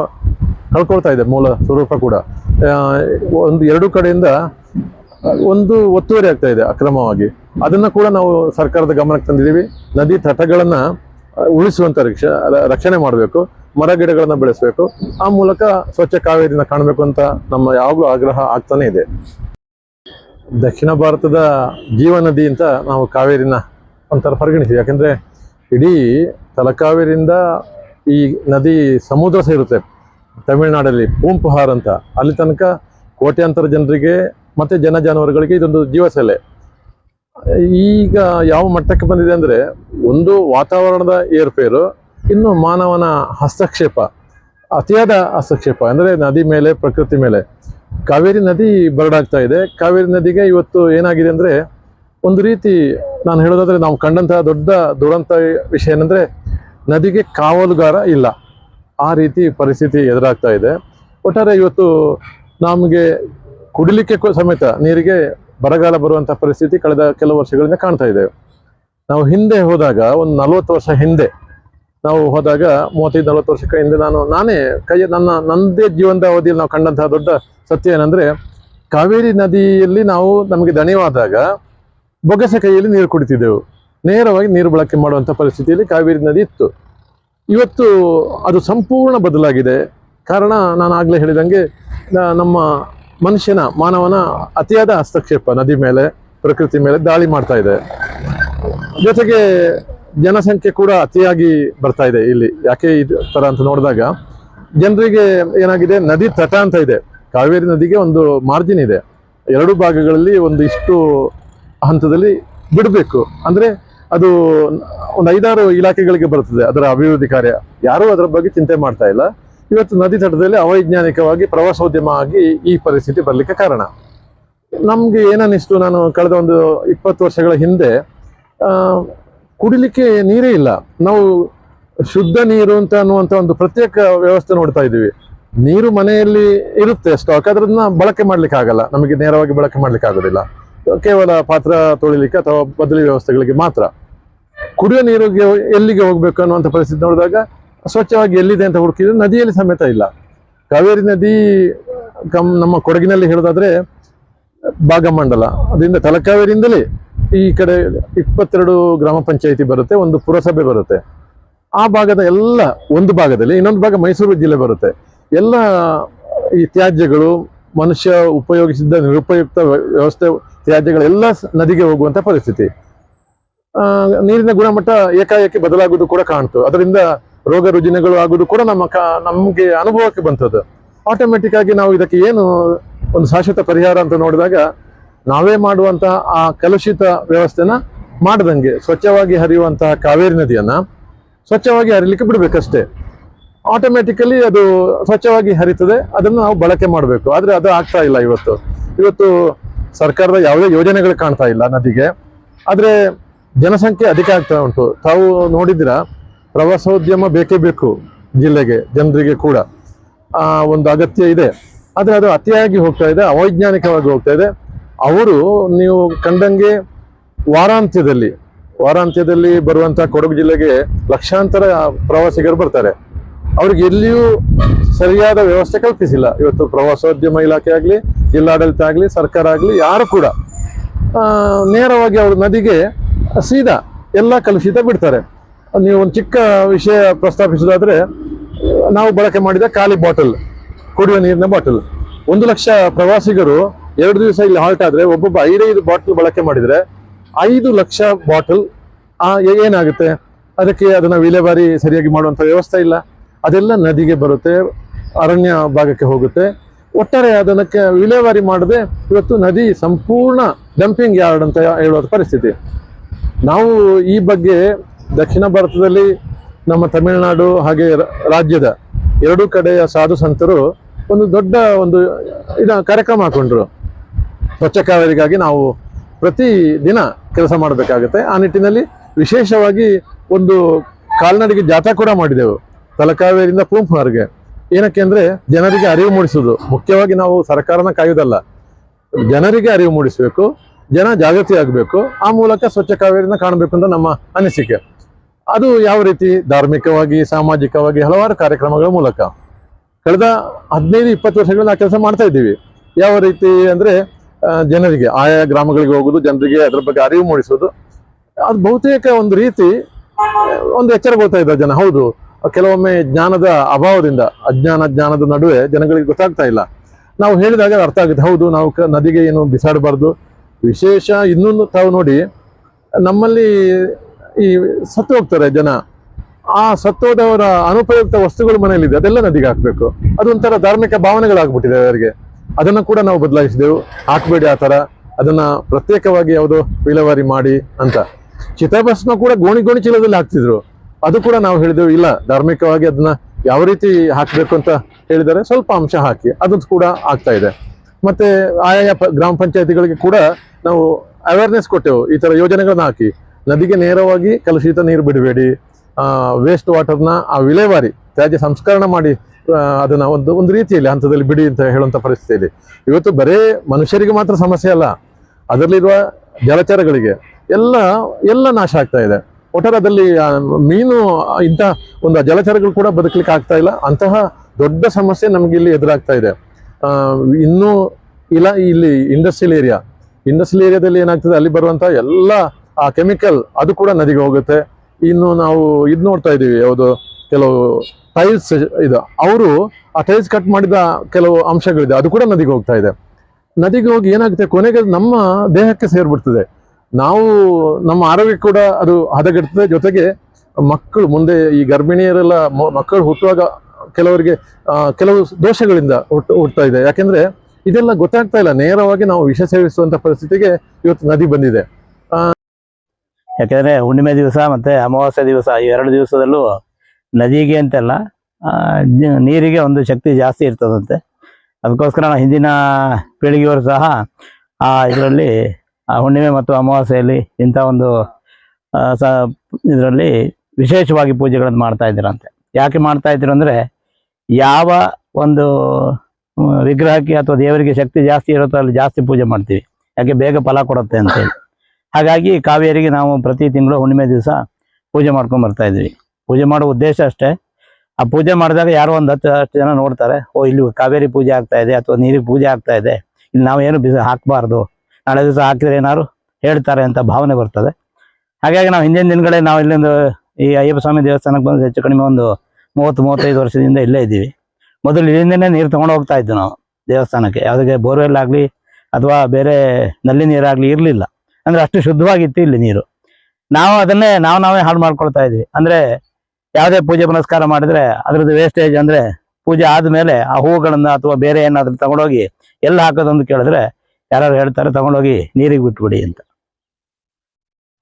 ಕಳ್ಕೊಳ್ತಾ ಇದೆ, ಮೂಲ ಸ್ವರೂಪ ಕೂಡ. ಒಂದು, ಎರಡು ಕಡೆಯಿಂದ ಒಂದು ಒತ್ತುವರಿ ಆಗ್ತಾ ಇದೆ ಅಕ್ರಮವಾಗಿ. ಅದನ್ನ ಕೂಡ ನಾವು ಸರ್ಕಾರದ ಗಮನಕ್ಕೆ ತಂದಿದ್ದೀವಿ. ನದಿ ತಟಗಳನ್ನ ಉಳಿಸುವಂಥ ರಕ್ಷ ರಕ್ಷಣೆ ಮಾಡಬೇಕು, ಮರ ಗಿಡಗಳನ್ನ ಬೆಳೆಸಬೇಕು, ಆ ಮೂಲಕ ಸ್ವಚ್ಛ ಕಾವೇರಿನ ಕಾಣಬೇಕು ಅಂತ ನಮ್ಮ ಯಾವಾಗಲೂ ಆಗ್ರಹ ಆಗ್ತಾನೆ ಇದೆ. ದಕ್ಷಿಣ ಭಾರತದ ಜೀವ ನದಿ ಅಂತ ನಾವು ಕಾವೇರಿನ ಒಂಥರ ಪರಿಗಣಿಸಿ. ಯಾಕಂದ್ರೆ ಇಡೀ ತಲಕಾವೇರಿಯಿಂದ ಈ ನದಿ ಸಮುದ್ರ ಸೇರುತ್ತೆ ತಮಿಳುನಾಡಲ್ಲಿ, ಪೂಂಪುಹಾರ್ ಅಂತ. ಅಲ್ಲಿ ತನಕ ಕೋಟ್ಯಾಂತರ ಜನರಿಗೆ ಮತ್ತೆ ಜನ ಜಾನುವಾರುಗಳಿಗೆ ಇದೊಂದು ಜೀವಸೆಲೆ. ಈಗ ಯಾವ ಮಟ್ಟಕ್ಕೆ ಬಂದಿದೆ ಅಂದ್ರೆ ಒಂದು ವಾತಾವರಣದ ಏರ್ಪೇರು ಇನ್ನು ಮಾನವನ ಹಸ್ತಕ್ಷೇಪ, ಅತಿಯಾದ ಹಸ್ತಕ್ಷೇಪ, ಅಂದ್ರೆ ನದಿ ಮೇಲೆ, ಪ್ರಕೃತಿ ಮೇಲೆ. ಕಾವೇರಿ ನದಿ ಬರಡಾಗ್ತಾ ಇದೆ. ಕಾವೇರಿ ನದಿಗೆ ಇವತ್ತು ಏನಾಗಿದೆ ಅಂದ್ರೆ ಒಂದು ರೀತಿ ನಾನು ಹೇಳೋದಾದ್ರೆ ನಾವು ಕಂಡಂತಹ ದೊಡ್ಡ ದುರಂತ ವಿಷಯ ಏನಂದ್ರೆ ನದಿಗೆ ಕಾವಲುಗಾರ ಇಲ್ಲ. ಆ ರೀತಿ ಪರಿಸ್ಥಿತಿ ಎದುರಾಗ್ತಾ ಇದೆ. ಒಟ್ಟಾರೆ ಇವತ್ತು ನಮಗೆ ಕುಡಿಲಿಕ್ಕೆ ಸಮೇತ ನೀರಿಗೆ ಬರಗಾಲ ಬರುವಂತಹ ಪರಿಸ್ಥಿತಿ ಕಳೆದ ಕೆಲವು ವರ್ಷಗಳಿಂದ ಕಾಣ್ತಾ ಇದ್ದೇವೆ ನಾವು ಹಿಂದೆ ಹೋದಾಗ ಒಂದು ನಲವತ್ತು ವರ್ಷ ಹಿಂದೆ, ನಾವು ಹೋದಾಗ ಮೂವತ್ತೈದು, ನಲವತ್ತು ವರ್ಷಕ್ಕೆ ಹಿಂದೆ ನಾನು, ನಾನೇ ಕೈ, ನನ್ನ, ನಂದೇ ಜೀವನದ ಅವಧಿಯಲ್ಲಿ ನಾವು ಕಂಡಂತಹ ದೊಡ್ಡ ಸತ್ಯ ಏನಂದ್ರೆ ಕಾವೇರಿ ನದಿಯಲ್ಲಿ ನಾವು ನಮಗೆ ದಣಿವಾದಾಗ ಬೊಗಸೆ ಕೈಯಲ್ಲಿ ನೀರು ಕುಡಿತಿದ್ದೆವು. ನೇರವಾಗಿ ನೀರು ಬಳಕೆ ಮಾಡುವಂಥ ಪರಿಸ್ಥಿತಿಯಲ್ಲಿ ಕಾವೇರಿ ನದಿ ಇತ್ತು. ಇವತ್ತು ಅದು ಸಂಪೂರ್ಣ ಬದಲಾಗಿದೆ. ಕಾರಣ ನಾನು ಆಗಲೇ ಹೇಳಿದಂಗೆ ನಮ್ಮ ಮನುಷ್ಯನ, ಮಾನವನ ಅತಿಯಾದ ಹಸ್ತಕ್ಷೇಪ ನದಿ ಮೇಲೆ, ಪ್ರಕೃತಿ ಮೇಲೆ ದಾಳಿ ಮಾಡ್ತಾ ಇದೆ. ಜೊತೆಗೆ ಜನಸಂಖ್ಯೆ ಕೂಡ ಅತಿಯಾಗಿ ಬರ್ತಾ ಇದೆ ಇಲ್ಲಿ. ಯಾಕೆ ಇದು ಥರ ಅಂತ ನೋಡಿದಾಗ, ಜನರಿಗೆ ಏನಾಗಿದೆ, ನದಿ ತಟ ಅಂತ ಇದೆ. ಕಾವೇರಿ ನದಿಗೆ ಒಂದು ಮಾರ್ಜಿನ್ ಇದೆ. ಎರಡು ಭಾಗಗಳಲ್ಲಿ ಒಂದು ಇಷ್ಟು ಹಂತದಲ್ಲಿ ಬಿಡಬೇಕು. ಅಂದ್ರೆ ಅದು ಒಂದು ಐದಾರು ಇಲಾಖೆಗಳಿಗೆ ಬರ್ತದೆ ಅದರ ಅಭಿವೃದ್ಧಿ ಕಾರ್ಯ. ಯಾರೂ ಅದರ ಬಗ್ಗೆ ಚಿಂತೆ ಮಾಡ್ತಾ ಇಲ್ಲ. ಇವತ್ತು ನದಿ ತಟದಲ್ಲಿ ಅವೈಜ್ಞಾನಿಕವಾಗಿ ಪ್ರವಾಸೋದ್ಯಮ ಆಗಿ ಈ ಪರಿಸ್ಥಿತಿ ಬರಲಿಕ್ಕೆ ಕಾರಣ. ನಮಗೆ ಏನನ್ನಿಸ್ತು? ನಾನು ಕಳೆದ ಒಂದು ಇಪ್ಪತ್ತು ವರ್ಷಗಳ ಹಿಂದೆ ಕುಡಿಲಿಕ್ಕೆ ನೀರೇ ಇಲ್ಲ. ನಾವು ಶುದ್ಧ ನೀರು ಅಂತ ಅನ್ನುವಂಥ ಒಂದು ಪ್ರತ್ಯೇಕ ವ್ಯವಸ್ಥೆ ನೋಡ್ತಾ ಇದ್ದೀವಿ. ನೀರು ಮನೆಯಲ್ಲಿ ಇರುತ್ತೆ ಸ್ಟಾಕ್ ಅದನ್ನ ಬಳಕೆ ಮಾಡ್ಲಿಕ್ಕೆ ಆಗಲ್ಲ ನಮಗೆ ನೇರವಾಗಿ ಬಳಕೆ ಮಾಡ್ಲಿಕ್ಕೆ ಆಗೋದಿಲ್ಲ ಕೇವಲ ಪಾತ್ರ ತೊಳಿಲಿಕ್ಕೆ ಅಥವಾ ಬದಲಿ ವ್ಯವಸ್ಥೆಗಳಿಗೆ ಮಾತ್ರ? ಕುಡಿಯೋ ನೀರಿಗೆ ಎಲ್ಲಿಗೆ ಹೋಗ್ಬೇಕು ಅನ್ನುವಂಥ ಪರಿಸ್ಥಿತಿ ನೋಡಿದಾಗ ಸ್ವಚ್ಛವಾಗಿ ಎಲ್ಲಿದೆ ಅಂತ ಹುಡುಕಿದ್ರೆ ನದಿಯಲ್ಲಿ ಸಮೇತ ಇಲ್ಲ. ಕಾವೇರಿ ನದಿ ಕಮ್ ನಮ್ಮ ಕೊಡಗಿನಲ್ಲಿ ಹೇಳೋದಾದ್ರೆ ಭಾಗಮಂಡಲ. ಅದರಿಂದ ತಲಕಾವೇರಿಯಿಂದಲೇ ಈ ಕಡೆ ಇಪ್ಪತ್ತೆರಡು ಗ್ರಾಮ ಪಂಚಾಯಿತಿ ಬರುತ್ತೆ, ಒಂದು ಪುರಸಭೆ ಬರುತ್ತೆ. ಆ ಭಾಗದ ಎಲ್ಲ ಒಂದು ಭಾಗದಲ್ಲಿ, ಇನ್ನೊಂದು ಭಾಗ ಮೈಸೂರು ಜಿಲ್ಲೆ ಬರುತ್ತೆ. ಎಲ್ಲ ಈ ತ್ಯಾಜ್ಯಗಳು, ಮನುಷ್ಯ ಉಪಯೋಗಿಸಿದ್ದ ನಿರುಪಯುಕ್ತ ವ್ಯ- ವ್ಯವಸ್ಥೆ ತ್ಯಾಜ್ಯಗಳೆಲ್ಲ ನದಿಗೆ ಹೋಗುವಂತ ಪರಿಸ್ಥಿತಿ. ನೀರಿನ ಗುಣಮಟ್ಟ ಏಕಾಏಕಿ ಬದಲಾಗುವುದು ಕೂಡ ಕಾಣ್ತು. ಅದರಿಂದ ರೋಗ ರುಜಿನಗಳು ಆಗುವುದು ಕೂಡ ನಮ್ಮ ನಮ್ಗೆ ಅನುಭವಕ್ಕೆ ಬಂತದ್ದು ಆಟೋಮೆಟಿಕ್ ಆಗಿ ನಾವು ಇದಕ್ಕೆ ಏನು ಒಂದು ಶಾಶ್ವತ ಪರಿಹಾರ ಅಂತ ನೋಡಿದಾಗ ನಾವೇ ಮಾಡುವಂತಹ ಆ ಕಲುಷಿತ ವ್ಯವಸ್ಥೆನ ಮಾಡದಂಗೆ, ಸ್ವಚ್ಛವಾಗಿ ಹರಿಯುವಂತಹ ಕಾವೇರಿ ನದಿಯನ್ನ ಸ್ವಚ್ಛವಾಗಿ ಹರಿಲಿಕ್ಕೆ ಬಿಡಬೇಕಷ್ಟೇ. ಆಟೋಮೆಟಿಕಲಿ ಅದು ಸ್ವಚ್ಛವಾಗಿ ಹರಿತದೆ, ಅದನ್ನು ನಾವು ಬಳಕೆ ಮಾಡಬೇಕು. ಆದ್ರೆ ಅದು ಆಗ್ತಾ ಇಲ್ಲ ಇವತ್ತು. ಇವತ್ತು ಸರ್ಕಾರದ ಯಾವುದೇ ಯೋಜನೆಗಳು ಕಾಣ್ತಾ ಇಲ್ಲ ನದಿಗೆ. ಆದ್ರೆ ಜನಸಂಖ್ಯೆ ಅಧಿಕ ಆಗ್ತಾ ಉಂಟು. ತಾವು ನೋಡಿದಿರ ಪ್ರವಾಸೋದ್ಯಮ ಬೇಕೇ ಬೇಕು ಜಿಲ್ಲೆಗೆ, ಜನರಿಗೆ ಕೂಡ. ಒಂದು ಅಗತ್ಯ ಇದೆ. ಆದ್ರೆ ಅದು ಅತಿಯಾಗಿ ಹೋಗ್ತಾ ಇದೆ, ಅವೈಜ್ಞಾನಿಕವಾಗಿ ಹೋಗ್ತಾ ಇದೆ. ಅವರು ನೀವು ಕಂಡಂಗೆ ವಾರಾಂತ್ಯದಲ್ಲಿ ವಾರಾಂತ್ಯದಲ್ಲಿ ಬರುವಂತ ಕೊಡಗು ಜಿಲ್ಲೆಗೆ ಲಕ್ಷಾಂತರ ಪ್ರವಾಸಿಗರು ಬರ್ತಾರೆ. ಅವ್ರಿಗೆ ಎಲ್ಲಿಯೂ ಸರಿಯಾದ ವ್ಯವಸ್ಥೆ ಕಲ್ಪಿಸಿಲ್ಲ. ಇವತ್ತು ಪ್ರವಾಸೋದ್ಯಮ ಇಲಾಖೆ ಆಗಲಿ, ಜಿಲ್ಲಾಡಳಿತ ಆಗಲಿ, ಸರ್ಕಾರ ಆಗಲಿ, ಯಾರು ಕೂಡ ನೇರವಾಗಿ ಅವರು ನದಿಗೆ ಸೀದಾ ಎಲ್ಲ ಕಲುಷಿತ ಬಿಡ್ತಾರೆ. ನೀವು ಒಂದು ಚಿಕ್ಕ ವಿಷಯ ಪ್ರಸ್ತಾಪಿಸೋದಾದ್ರೆ, ನಾವು ಬಳಕೆ ಮಾಡಿದ ಖಾಲಿ ಬಾಟಲ್, ಕುಡಿಯುವ ನೀರಿನ ಬಾಟಲ್. ಒಂದು ಲಕ್ಷ ಪ್ರವಾಸಿಗರು ಎರಡು ದಿವಸ ಇಲ್ಲಿ ಹಾಲ್ಟ್ ಆದ್ರೆ, ಒಬ್ಬೊಬ್ಬ ಐದೈದು ಬಾಟಲ್ ಬಳಕೆ ಮಾಡಿದ್ರೆ, ಐದು ಲಕ್ಷ ಬಾಟಲ್ ಏನಾಗುತ್ತೆ? ಅದಕ್ಕೆ ಅದನ್ನ ವಿಲೇವಾರಿ ಸರಿಯಾಗಿ ಮಾಡುವಂತ ವ್ಯವಸ್ಥೆ ಇಲ್ಲ. ಅದೆಲ್ಲ ನದಿಗೆ ಬರುತ್ತೆ, ಅರಣ್ಯ ಭಾಗಕ್ಕೆ ಹೋಗುತ್ತೆ. ಒಟ್ಟಾರೆ ಅದನ್ನಕ್ಕೆ ವಿಲೇವಾರಿ ಮಾಡದೆ ಇವತ್ತು ನದಿ ಸಂಪೂರ್ಣ ಡಂಪಿಂಗ್ ಯಾರ್ಡ್ ಅಂತ ಹೇಳುವ ಪರಿಸ್ಥಿತಿ. ನಾವು ಈ ಬಗ್ಗೆ ದಕ್ಷಿಣ ಭಾರತದಲ್ಲಿ ನಮ್ಮ ತಮಿಳುನಾಡು ಹಾಗೆ ರಾಜ್ಯದ ಎರಡೂ ಕಡೆಯ ಸಾಧು ಸಂತರು ಒಂದು ದೊಡ್ಡ ಒಂದು ಇದ ಕಾರ್ಯಕ್ರಮ ಹಾಕೊಂಡ್ರು. ಸ್ವಚ್ಛ ಕಾವೇರಿಗಾಗಿ ನಾವು ಪ್ರತಿ ದಿನ ಕೆಲಸ ಮಾಡಬೇಕಾಗುತ್ತೆ. ಆ ನಿಟ್ಟಿನಲ್ಲಿ ವಿಶೇಷವಾಗಿ ಒಂದು ಕಾಲ್ನಡಿಗೆ ಜಾಥಾ ಕೂಡ ಮಾಡಿದೆವು. ತಲಕಾವೇರಿಯಿಂದ ಪೂಂಪ್ನವರೆಗೆ ಏನಕ್ಕೆ ಅಂದ್ರೆ ಜನರಿಗೆ ಅರಿವು ಮೂಡಿಸುವುದು. ಮುಖ್ಯವಾಗಿ ನಾವು ಸರ್ಕಾರನ ಕಾಯುವುದಲ್ಲ. ಜನರಿಗೆ ಅರಿವು ಮೂಡಿಸಬೇಕು, ಜನ ಜಾಗೃತಿ ಆಗಬೇಕು, ಆ ಮೂಲಕ ಸ್ವಚ್ಛ ಕಾವೇರಿನ ಕಾಣಬೇಕು ಅಂತ ನಮ್ಮ ಅನಿಸಿಕೆ. ಅದು ಯಾವ ರೀತಿ? ಧಾರ್ಮಿಕವಾಗಿ, ಸಾಮಾಜಿಕವಾಗಿ ಹಲವಾರು ಕಾರ್ಯಕ್ರಮಗಳ ಮೂಲಕ. ಕಳೆದ ಹದಿನೈದು, ಇಪ್ಪತ್ತು ವರ್ಷಗಳಿಂದ ಆ ಕೆಲಸ ಮಾಡ್ತಾ ಇದ್ದೀವಿ. ಯಾವ ರೀತಿ ಅಂದ್ರೆ ಜನರಿಗೆ, ಆಯಾ ಗ್ರಾಮಗಳಿಗೆ ಹೋಗುದು ಜನರಿಗೆ ಅದರ ಬಗ್ಗೆ ಅರಿವು ಮೂಡಿಸೋದು ಅದು ಬಹುತೇಕ ಒಂದು ರೀತಿ, ಒಂದು ಎಚ್ಚರ ಬರ್ತಾ ಇದ್ದಾರೆ ಜನ. ಹೌದು. ಕೆಲವೊಮ್ಮೆ ಜ್ಞಾನದ ಅಭಾವದಿಂದ, ಅಜ್ಞಾನ ಜ್ಞಾನದ ನಡುವೆ ಜನಗಳಿಗೆ ಗೊತ್ತಾಗ್ತಾ ಇಲ್ಲ. ನಾವು ಹೇಳಿದಾಗ ಅರ್ಥ ಆಗುತ್ತೆ. ಹೌದು, ನಾವು ನದಿಗೆ ಏನು ಬಿಸಾಡಬಾರ್ದು. ವಿಶೇಷ ಇನ್ನೊಂದು ತಾವು ನೋಡಿ, ನಮ್ಮಲ್ಲಿ ಈ ಸತ್ತು ಹೋಗ್ತಾರೆ ಜನ. ಆ ಸತ್ತೋದವರ ಅನುಪಯುಕ್ತ ವಸ್ತುಗಳು ಮನೆಯಲ್ಲಿದೆ. ಅದೆಲ್ಲ ನದಿಗೆ ಹಾಕ್ಬೇಕು. ಅದೊಂಥರ ಧಾರ್ಮಿಕ ಭಾವನೆಗಳಾಗ್ಬಿಟ್ಟಿದೆ ಅವರಿಗೆ ಅದನ್ನು ಕೂಡ ನಾವು ಬದಲಾಯಿಸಿದೆವು. ಹಾಕ್ಬೇಡಿ ಆ ಥರ. ಅದನ್ನ ಪ್ರತ್ಯೇಕವಾಗಿ ಯಾವುದೋ ವಿಲೇವಾರಿ ಮಾಡಿ ಅಂತ. ಚಿತಾಭಸ್ಮ ಕೂಡ ಗೋಣಿ ಗೋಣಿ ಚೀಲದಲ್ಲಿ ಹಾಕ್ತಿದ್ರು. ಅದು ಕೂಡ ನಾವು ಹೇಳಿದೆವು, ಇಲ್ಲ, ಧಾರ್ಮಿಕವಾಗಿ ಅದನ್ನ ಯಾವ ರೀತಿ ಹಾಕ್ಬೇಕು ಅಂತ ಹೇಳಿದರೆ ಸ್ವಲ್ಪ ಅಂಶ ಹಾಕಿ ಅದು ಕೂಡ ಆಗ್ತಾ ಇದೆ. ಮತ್ತೆ ಆಯಾ ಗ್ರಾಮ ಪಂಚಾಯತಿಗಳಿಗೆ ಕೂಡ ನಾವು ಅವೇರ್ನೆಸ್ ಕೊಟ್ಟೆವು, ಈ ತರ ಯೋಜನೆಗಳನ್ನ ಹಾಕಿ. ನದಿಗೆ ನೇರವಾಗಿ ಕಲುಷಿತ ನೀರು ಬಿಡಬೇಡಿ ವೇಸ್ಟ್ ವಾಟರ್ನ ಆ ವಿಲೇವಾರಿ, ತ್ಯಾಜ್ಯ ಸಂಸ್ಕರಣ ಮಾಡಿ ಅದನ್ನ ಒಂದು ಒಂದು ರೀತಿಯಲ್ಲಿ ಹಂತದಲ್ಲಿ ಬಿಡಿ ಅಂತ ಹೇಳುವಂತ ಪರಿಸ್ಥಿತಿಯಲ್ಲಿ. ಇವತ್ತು ಬರೇ ಮನುಷ್ಯರಿಗೆ ಮಾತ್ರ ಸಮಸ್ಯೆ ಅಲ್ಲ, ಅದರಲ್ಲಿರುವ ಜಲಚರಗಳಿಗೆ ಎಲ್ಲ ಎಲ್ಲ ನಾಶ ಆಗ್ತಾ ಇದೆ. ಒಟ್ಟಾರೆ ಅದರಲ್ಲಿ ಮೀನು ಇಂಥ ಒಂದು ಜಲಚರಗಳು ಕೂಡ ಬದುಕಲಿಕ್ಕೆ ಆಗ್ತಾ ಇಲ್ಲ. ಅಂತಹ ದೊಡ್ಡ ಸಮಸ್ಯೆ ನಮಗೆ ಇಲ್ಲಿ ಎದುರಾಗ್ತಾ ಇದೆ. ಇನ್ನೂ ಇಲ್ಲ ಇಲ್ಲಿ ಇಂಡಸ್ಟ್ರಿಯಲ್ ಏರಿಯಾ ಇಂಡಸ್ಟ್ರಿಯಲ್ ಏರಿಯಾದಲ್ಲಿ ಏನಾಗ್ತದೆ? ಅಲ್ಲಿ ಬರುವಂತ ಎಲ್ಲ, ಆ ಕೆಮಿಕಲ್ ಅದು ಕೂಡ ನದಿಗೆ ಹೋಗುತ್ತೆ. ಇನ್ನು ನಾವು ಇದು ನೋಡ್ತಾ ಇದ್ದೀವಿ, ಯಾವುದು ಕೆಲವು ಟೈಲ್ಸ್ ಇದು. ಅವರು ಆ ಟೈಲ್ಸ್ ಕಟ್ ಮಾಡಿದ ಕೆಲವು ಅಂಶಗಳಿದೆ. ಅದು ಕೂಡ ನದಿಗೆ ಹೋಗ್ತಾ ಇದೆ. ನದಿಗೆ ಹೋಗಿ ಏನಾಗುತ್ತೆ? ಕೊನೆಗೆ ನಮ್ಮ ದೇಹಕ್ಕೆ ಸೇರ್ಬಿಡ್ತದೆ. ನಾವು ನಮ್ಮ ಆರೋಗ್ಯ ಕೂಡ ಅದು ಹದಗೆಡ್ತದೆ. ಜೊತೆಗೆ ಮಕ್ಕಳು ಮುಂದೆ ಈ ಗರ್ಭಿಣಿಯರೆಲ್ಲ ಮಕ್ಕಳು ಹುಟ್ಟುವಾಗ ಕೆಲವರಿಗೆ ಕೆಲವು ದೋಷಗಳಿಂದ ಹುಟ್ಟು ಹುಟ್ಟುತ್ತಾ ಇದೆ. ಯಾಕೆಂದ್ರೆ ಇದೆಲ್ಲ ಗೊತ್ತಾಗ್ತಾ ಇಲ್ಲ. ನೇರವಾಗಿ ನಾವು ವಿಷ ಸೇವಿಸುವಂತ ಪರಿಸ್ಥಿತಿಗೆ ಇವತ್ತು ನದಿ ಬಂದಿದೆ. ಯಾಕೆಂದ್ರೆ ಹುಣ್ಣಿಮೆ ದಿವಸ ಮತ್ತೆ ಅಮಾವಾಸ್ಯೆ ದಿವಸ ಈ ಎರಡು ದಿವಸದಲ್ಲೂ ನದಿಗೆ ಅಂತೆಲ್ಲ ನೀರಿಗೆ ಒಂದು ಶಕ್ತಿ ಜಾಸ್ತಿ ಇರ್ತದಂತೆ. ಅದಕ್ಕೋಸ್ಕರ ಹಿಂದಿನ ಪೀಳಿಗೆಯವರು ಸಹ ಆ, ಇದರಲ್ಲಿ ಹುಣ್ಣಿಮೆ ಮತ್ತು ಅಮಾವಾಸ್ಯೆಯಲ್ಲಿ ಇಂಥ ಒಂದು ಆ, ಸ ಇದರಲ್ಲಿ ವಿಶೇಷವಾಗಿ ಪೂಜೆಗಳನ್ನು ಮಾಡ್ತಾ ಇದ್ದೀರಂತೆ. ಯಾಕೆ ಮಾಡ್ತಾ ಇದ್ರು ಅಂದರೆ ಯಾವ ಒಂದು ವಿಗ್ರಹಕ್ಕೆ ಅಥವಾ ದೇವರಿಗೆ ಶಕ್ತಿ ಜಾಸ್ತಿ ಇರುತ್ತೋ ಅಲ್ಲಿ ಜಾಸ್ತಿ ಪೂಜೆ ಮಾಡ್ತೀವಿ. ಯಾಕೆ ಬೇಗ ಫಲ ಕೊಡುತ್ತೆ ಅಂತೇಳಿ ಹಾಗಾಗಿ ಕಾವೇರಿಗೆ ನಾವು ಪ್ರತಿ ತಿಂಗಳು ಹುಣ್ಣಿಮೆ ದಿವಸ ಪೂಜೆ ಮಾಡ್ಕೊಂಡು ಬರ್ತಾ ಇದ್ವಿ ಪೂಜೆ ಮಾಡೋ ಉದ್ದೇಶ ಅಷ್ಟೇ. ಆ ಪೂಜೆ ಮಾಡಿದಾಗ ಯಾರೋ ಒಂದು ಹತ್ತು ಹತ್ತು ಜನ ನೋಡ್ತಾರೆ ಓ ಇಲ್ಲಿ ಕಾವೇರಿ ಪೂಜೆ ಆಗ್ತಾ ಇದೆ ಅಥವಾ ನೀರಿಗೆ ಪೂಜೆ ಆಗ್ತಾ ಇದೆ. ಇಲ್ಲಿ ನಾವೇನು ಬಿಸಿ ಹಾಕಬಾರ್ದು. ನಾಳೆ ದಿವಸ ಹಾಕಿದ್ರೆ ಏನಾದ್ರು ಹೇಳ್ತಾರೆ ಅಂತ ಭಾವನೆ ಬರ್ತದೆ. ಹಾಗಾಗಿ ನಾವು ಹಿಂದಿನ ದಿನಗಳೇ ನಾವು ಇಲ್ಲಿಂದ ಈ ಅಯ್ಯಪ್ಪ ಸ್ವಾಮಿ ದೇವಸ್ಥಾನಕ್ಕೆ ಬಂದು ಹೆಚ್ಚು ಕಡಿಮೆ ಒಂದು ಮೂವತ್ತು, ಮೂವತ್ತೈದು ವರ್ಷದಿಂದ ಇಲ್ಲೇ ಇದ್ದೀವಿ. ಮೊದಲು ಇಲ್ಲಿಂದನೇ ನೀರು ತಗೊಂಡು ಹೋಗ್ತಾ ಇದ್ವಿ ನಾವು ದೇವಸ್ಥಾನಕ್ಕೆ. ಯಾವುದಕ್ಕೆ ಬೋರ್ವೆಲ್ ಆಗಲಿ ಅಥವಾ ಬೇರೆ ನಲ್ಲಿ ನೀರಾಗಲಿ ಇರಲಿಲ್ಲ. ಅಂದ್ರೆ ಅಷ್ಟು ಶುದ್ಧವಾಗಿತ್ತು ಇಲ್ಲಿ ನೀರು. ನಾವು ಅದನ್ನೇ, ನಾವು ನಾವೇ ಹಾಳು ಮಾಡ್ಕೊಳ್ತಾ ಇದ್ವಿ. ಅಂದ್ರೆ ಯಾವುದೇ ಪೂಜೆ ಪುನಸ್ಕಾರ ಮಾಡಿದ್ರೆ ಅದ್ರದ್ದು ವೇಸ್ಟೇಜ್ ಅಂದ್ರೆ ಪೂಜೆ ಆದ್ಮೇಲೆ ಆ ಹೂಗಳನ್ನು ಅಥವಾ ಬೇರೆ ಏನಾದರೂ ತಗೊಂಡೋಗಿ ಎಲ್ಲಿ ಹಾಕೋದು ಅಂತ ಕೇಳಿದ್ರೆ ಯಾರು ಹೇಳ್ತಾರೆ, ತಗೊಂಡೋಗಿ ನೀರಿಗೆ ಬಿಟ್ಬಿಡಿ ಅಂತ.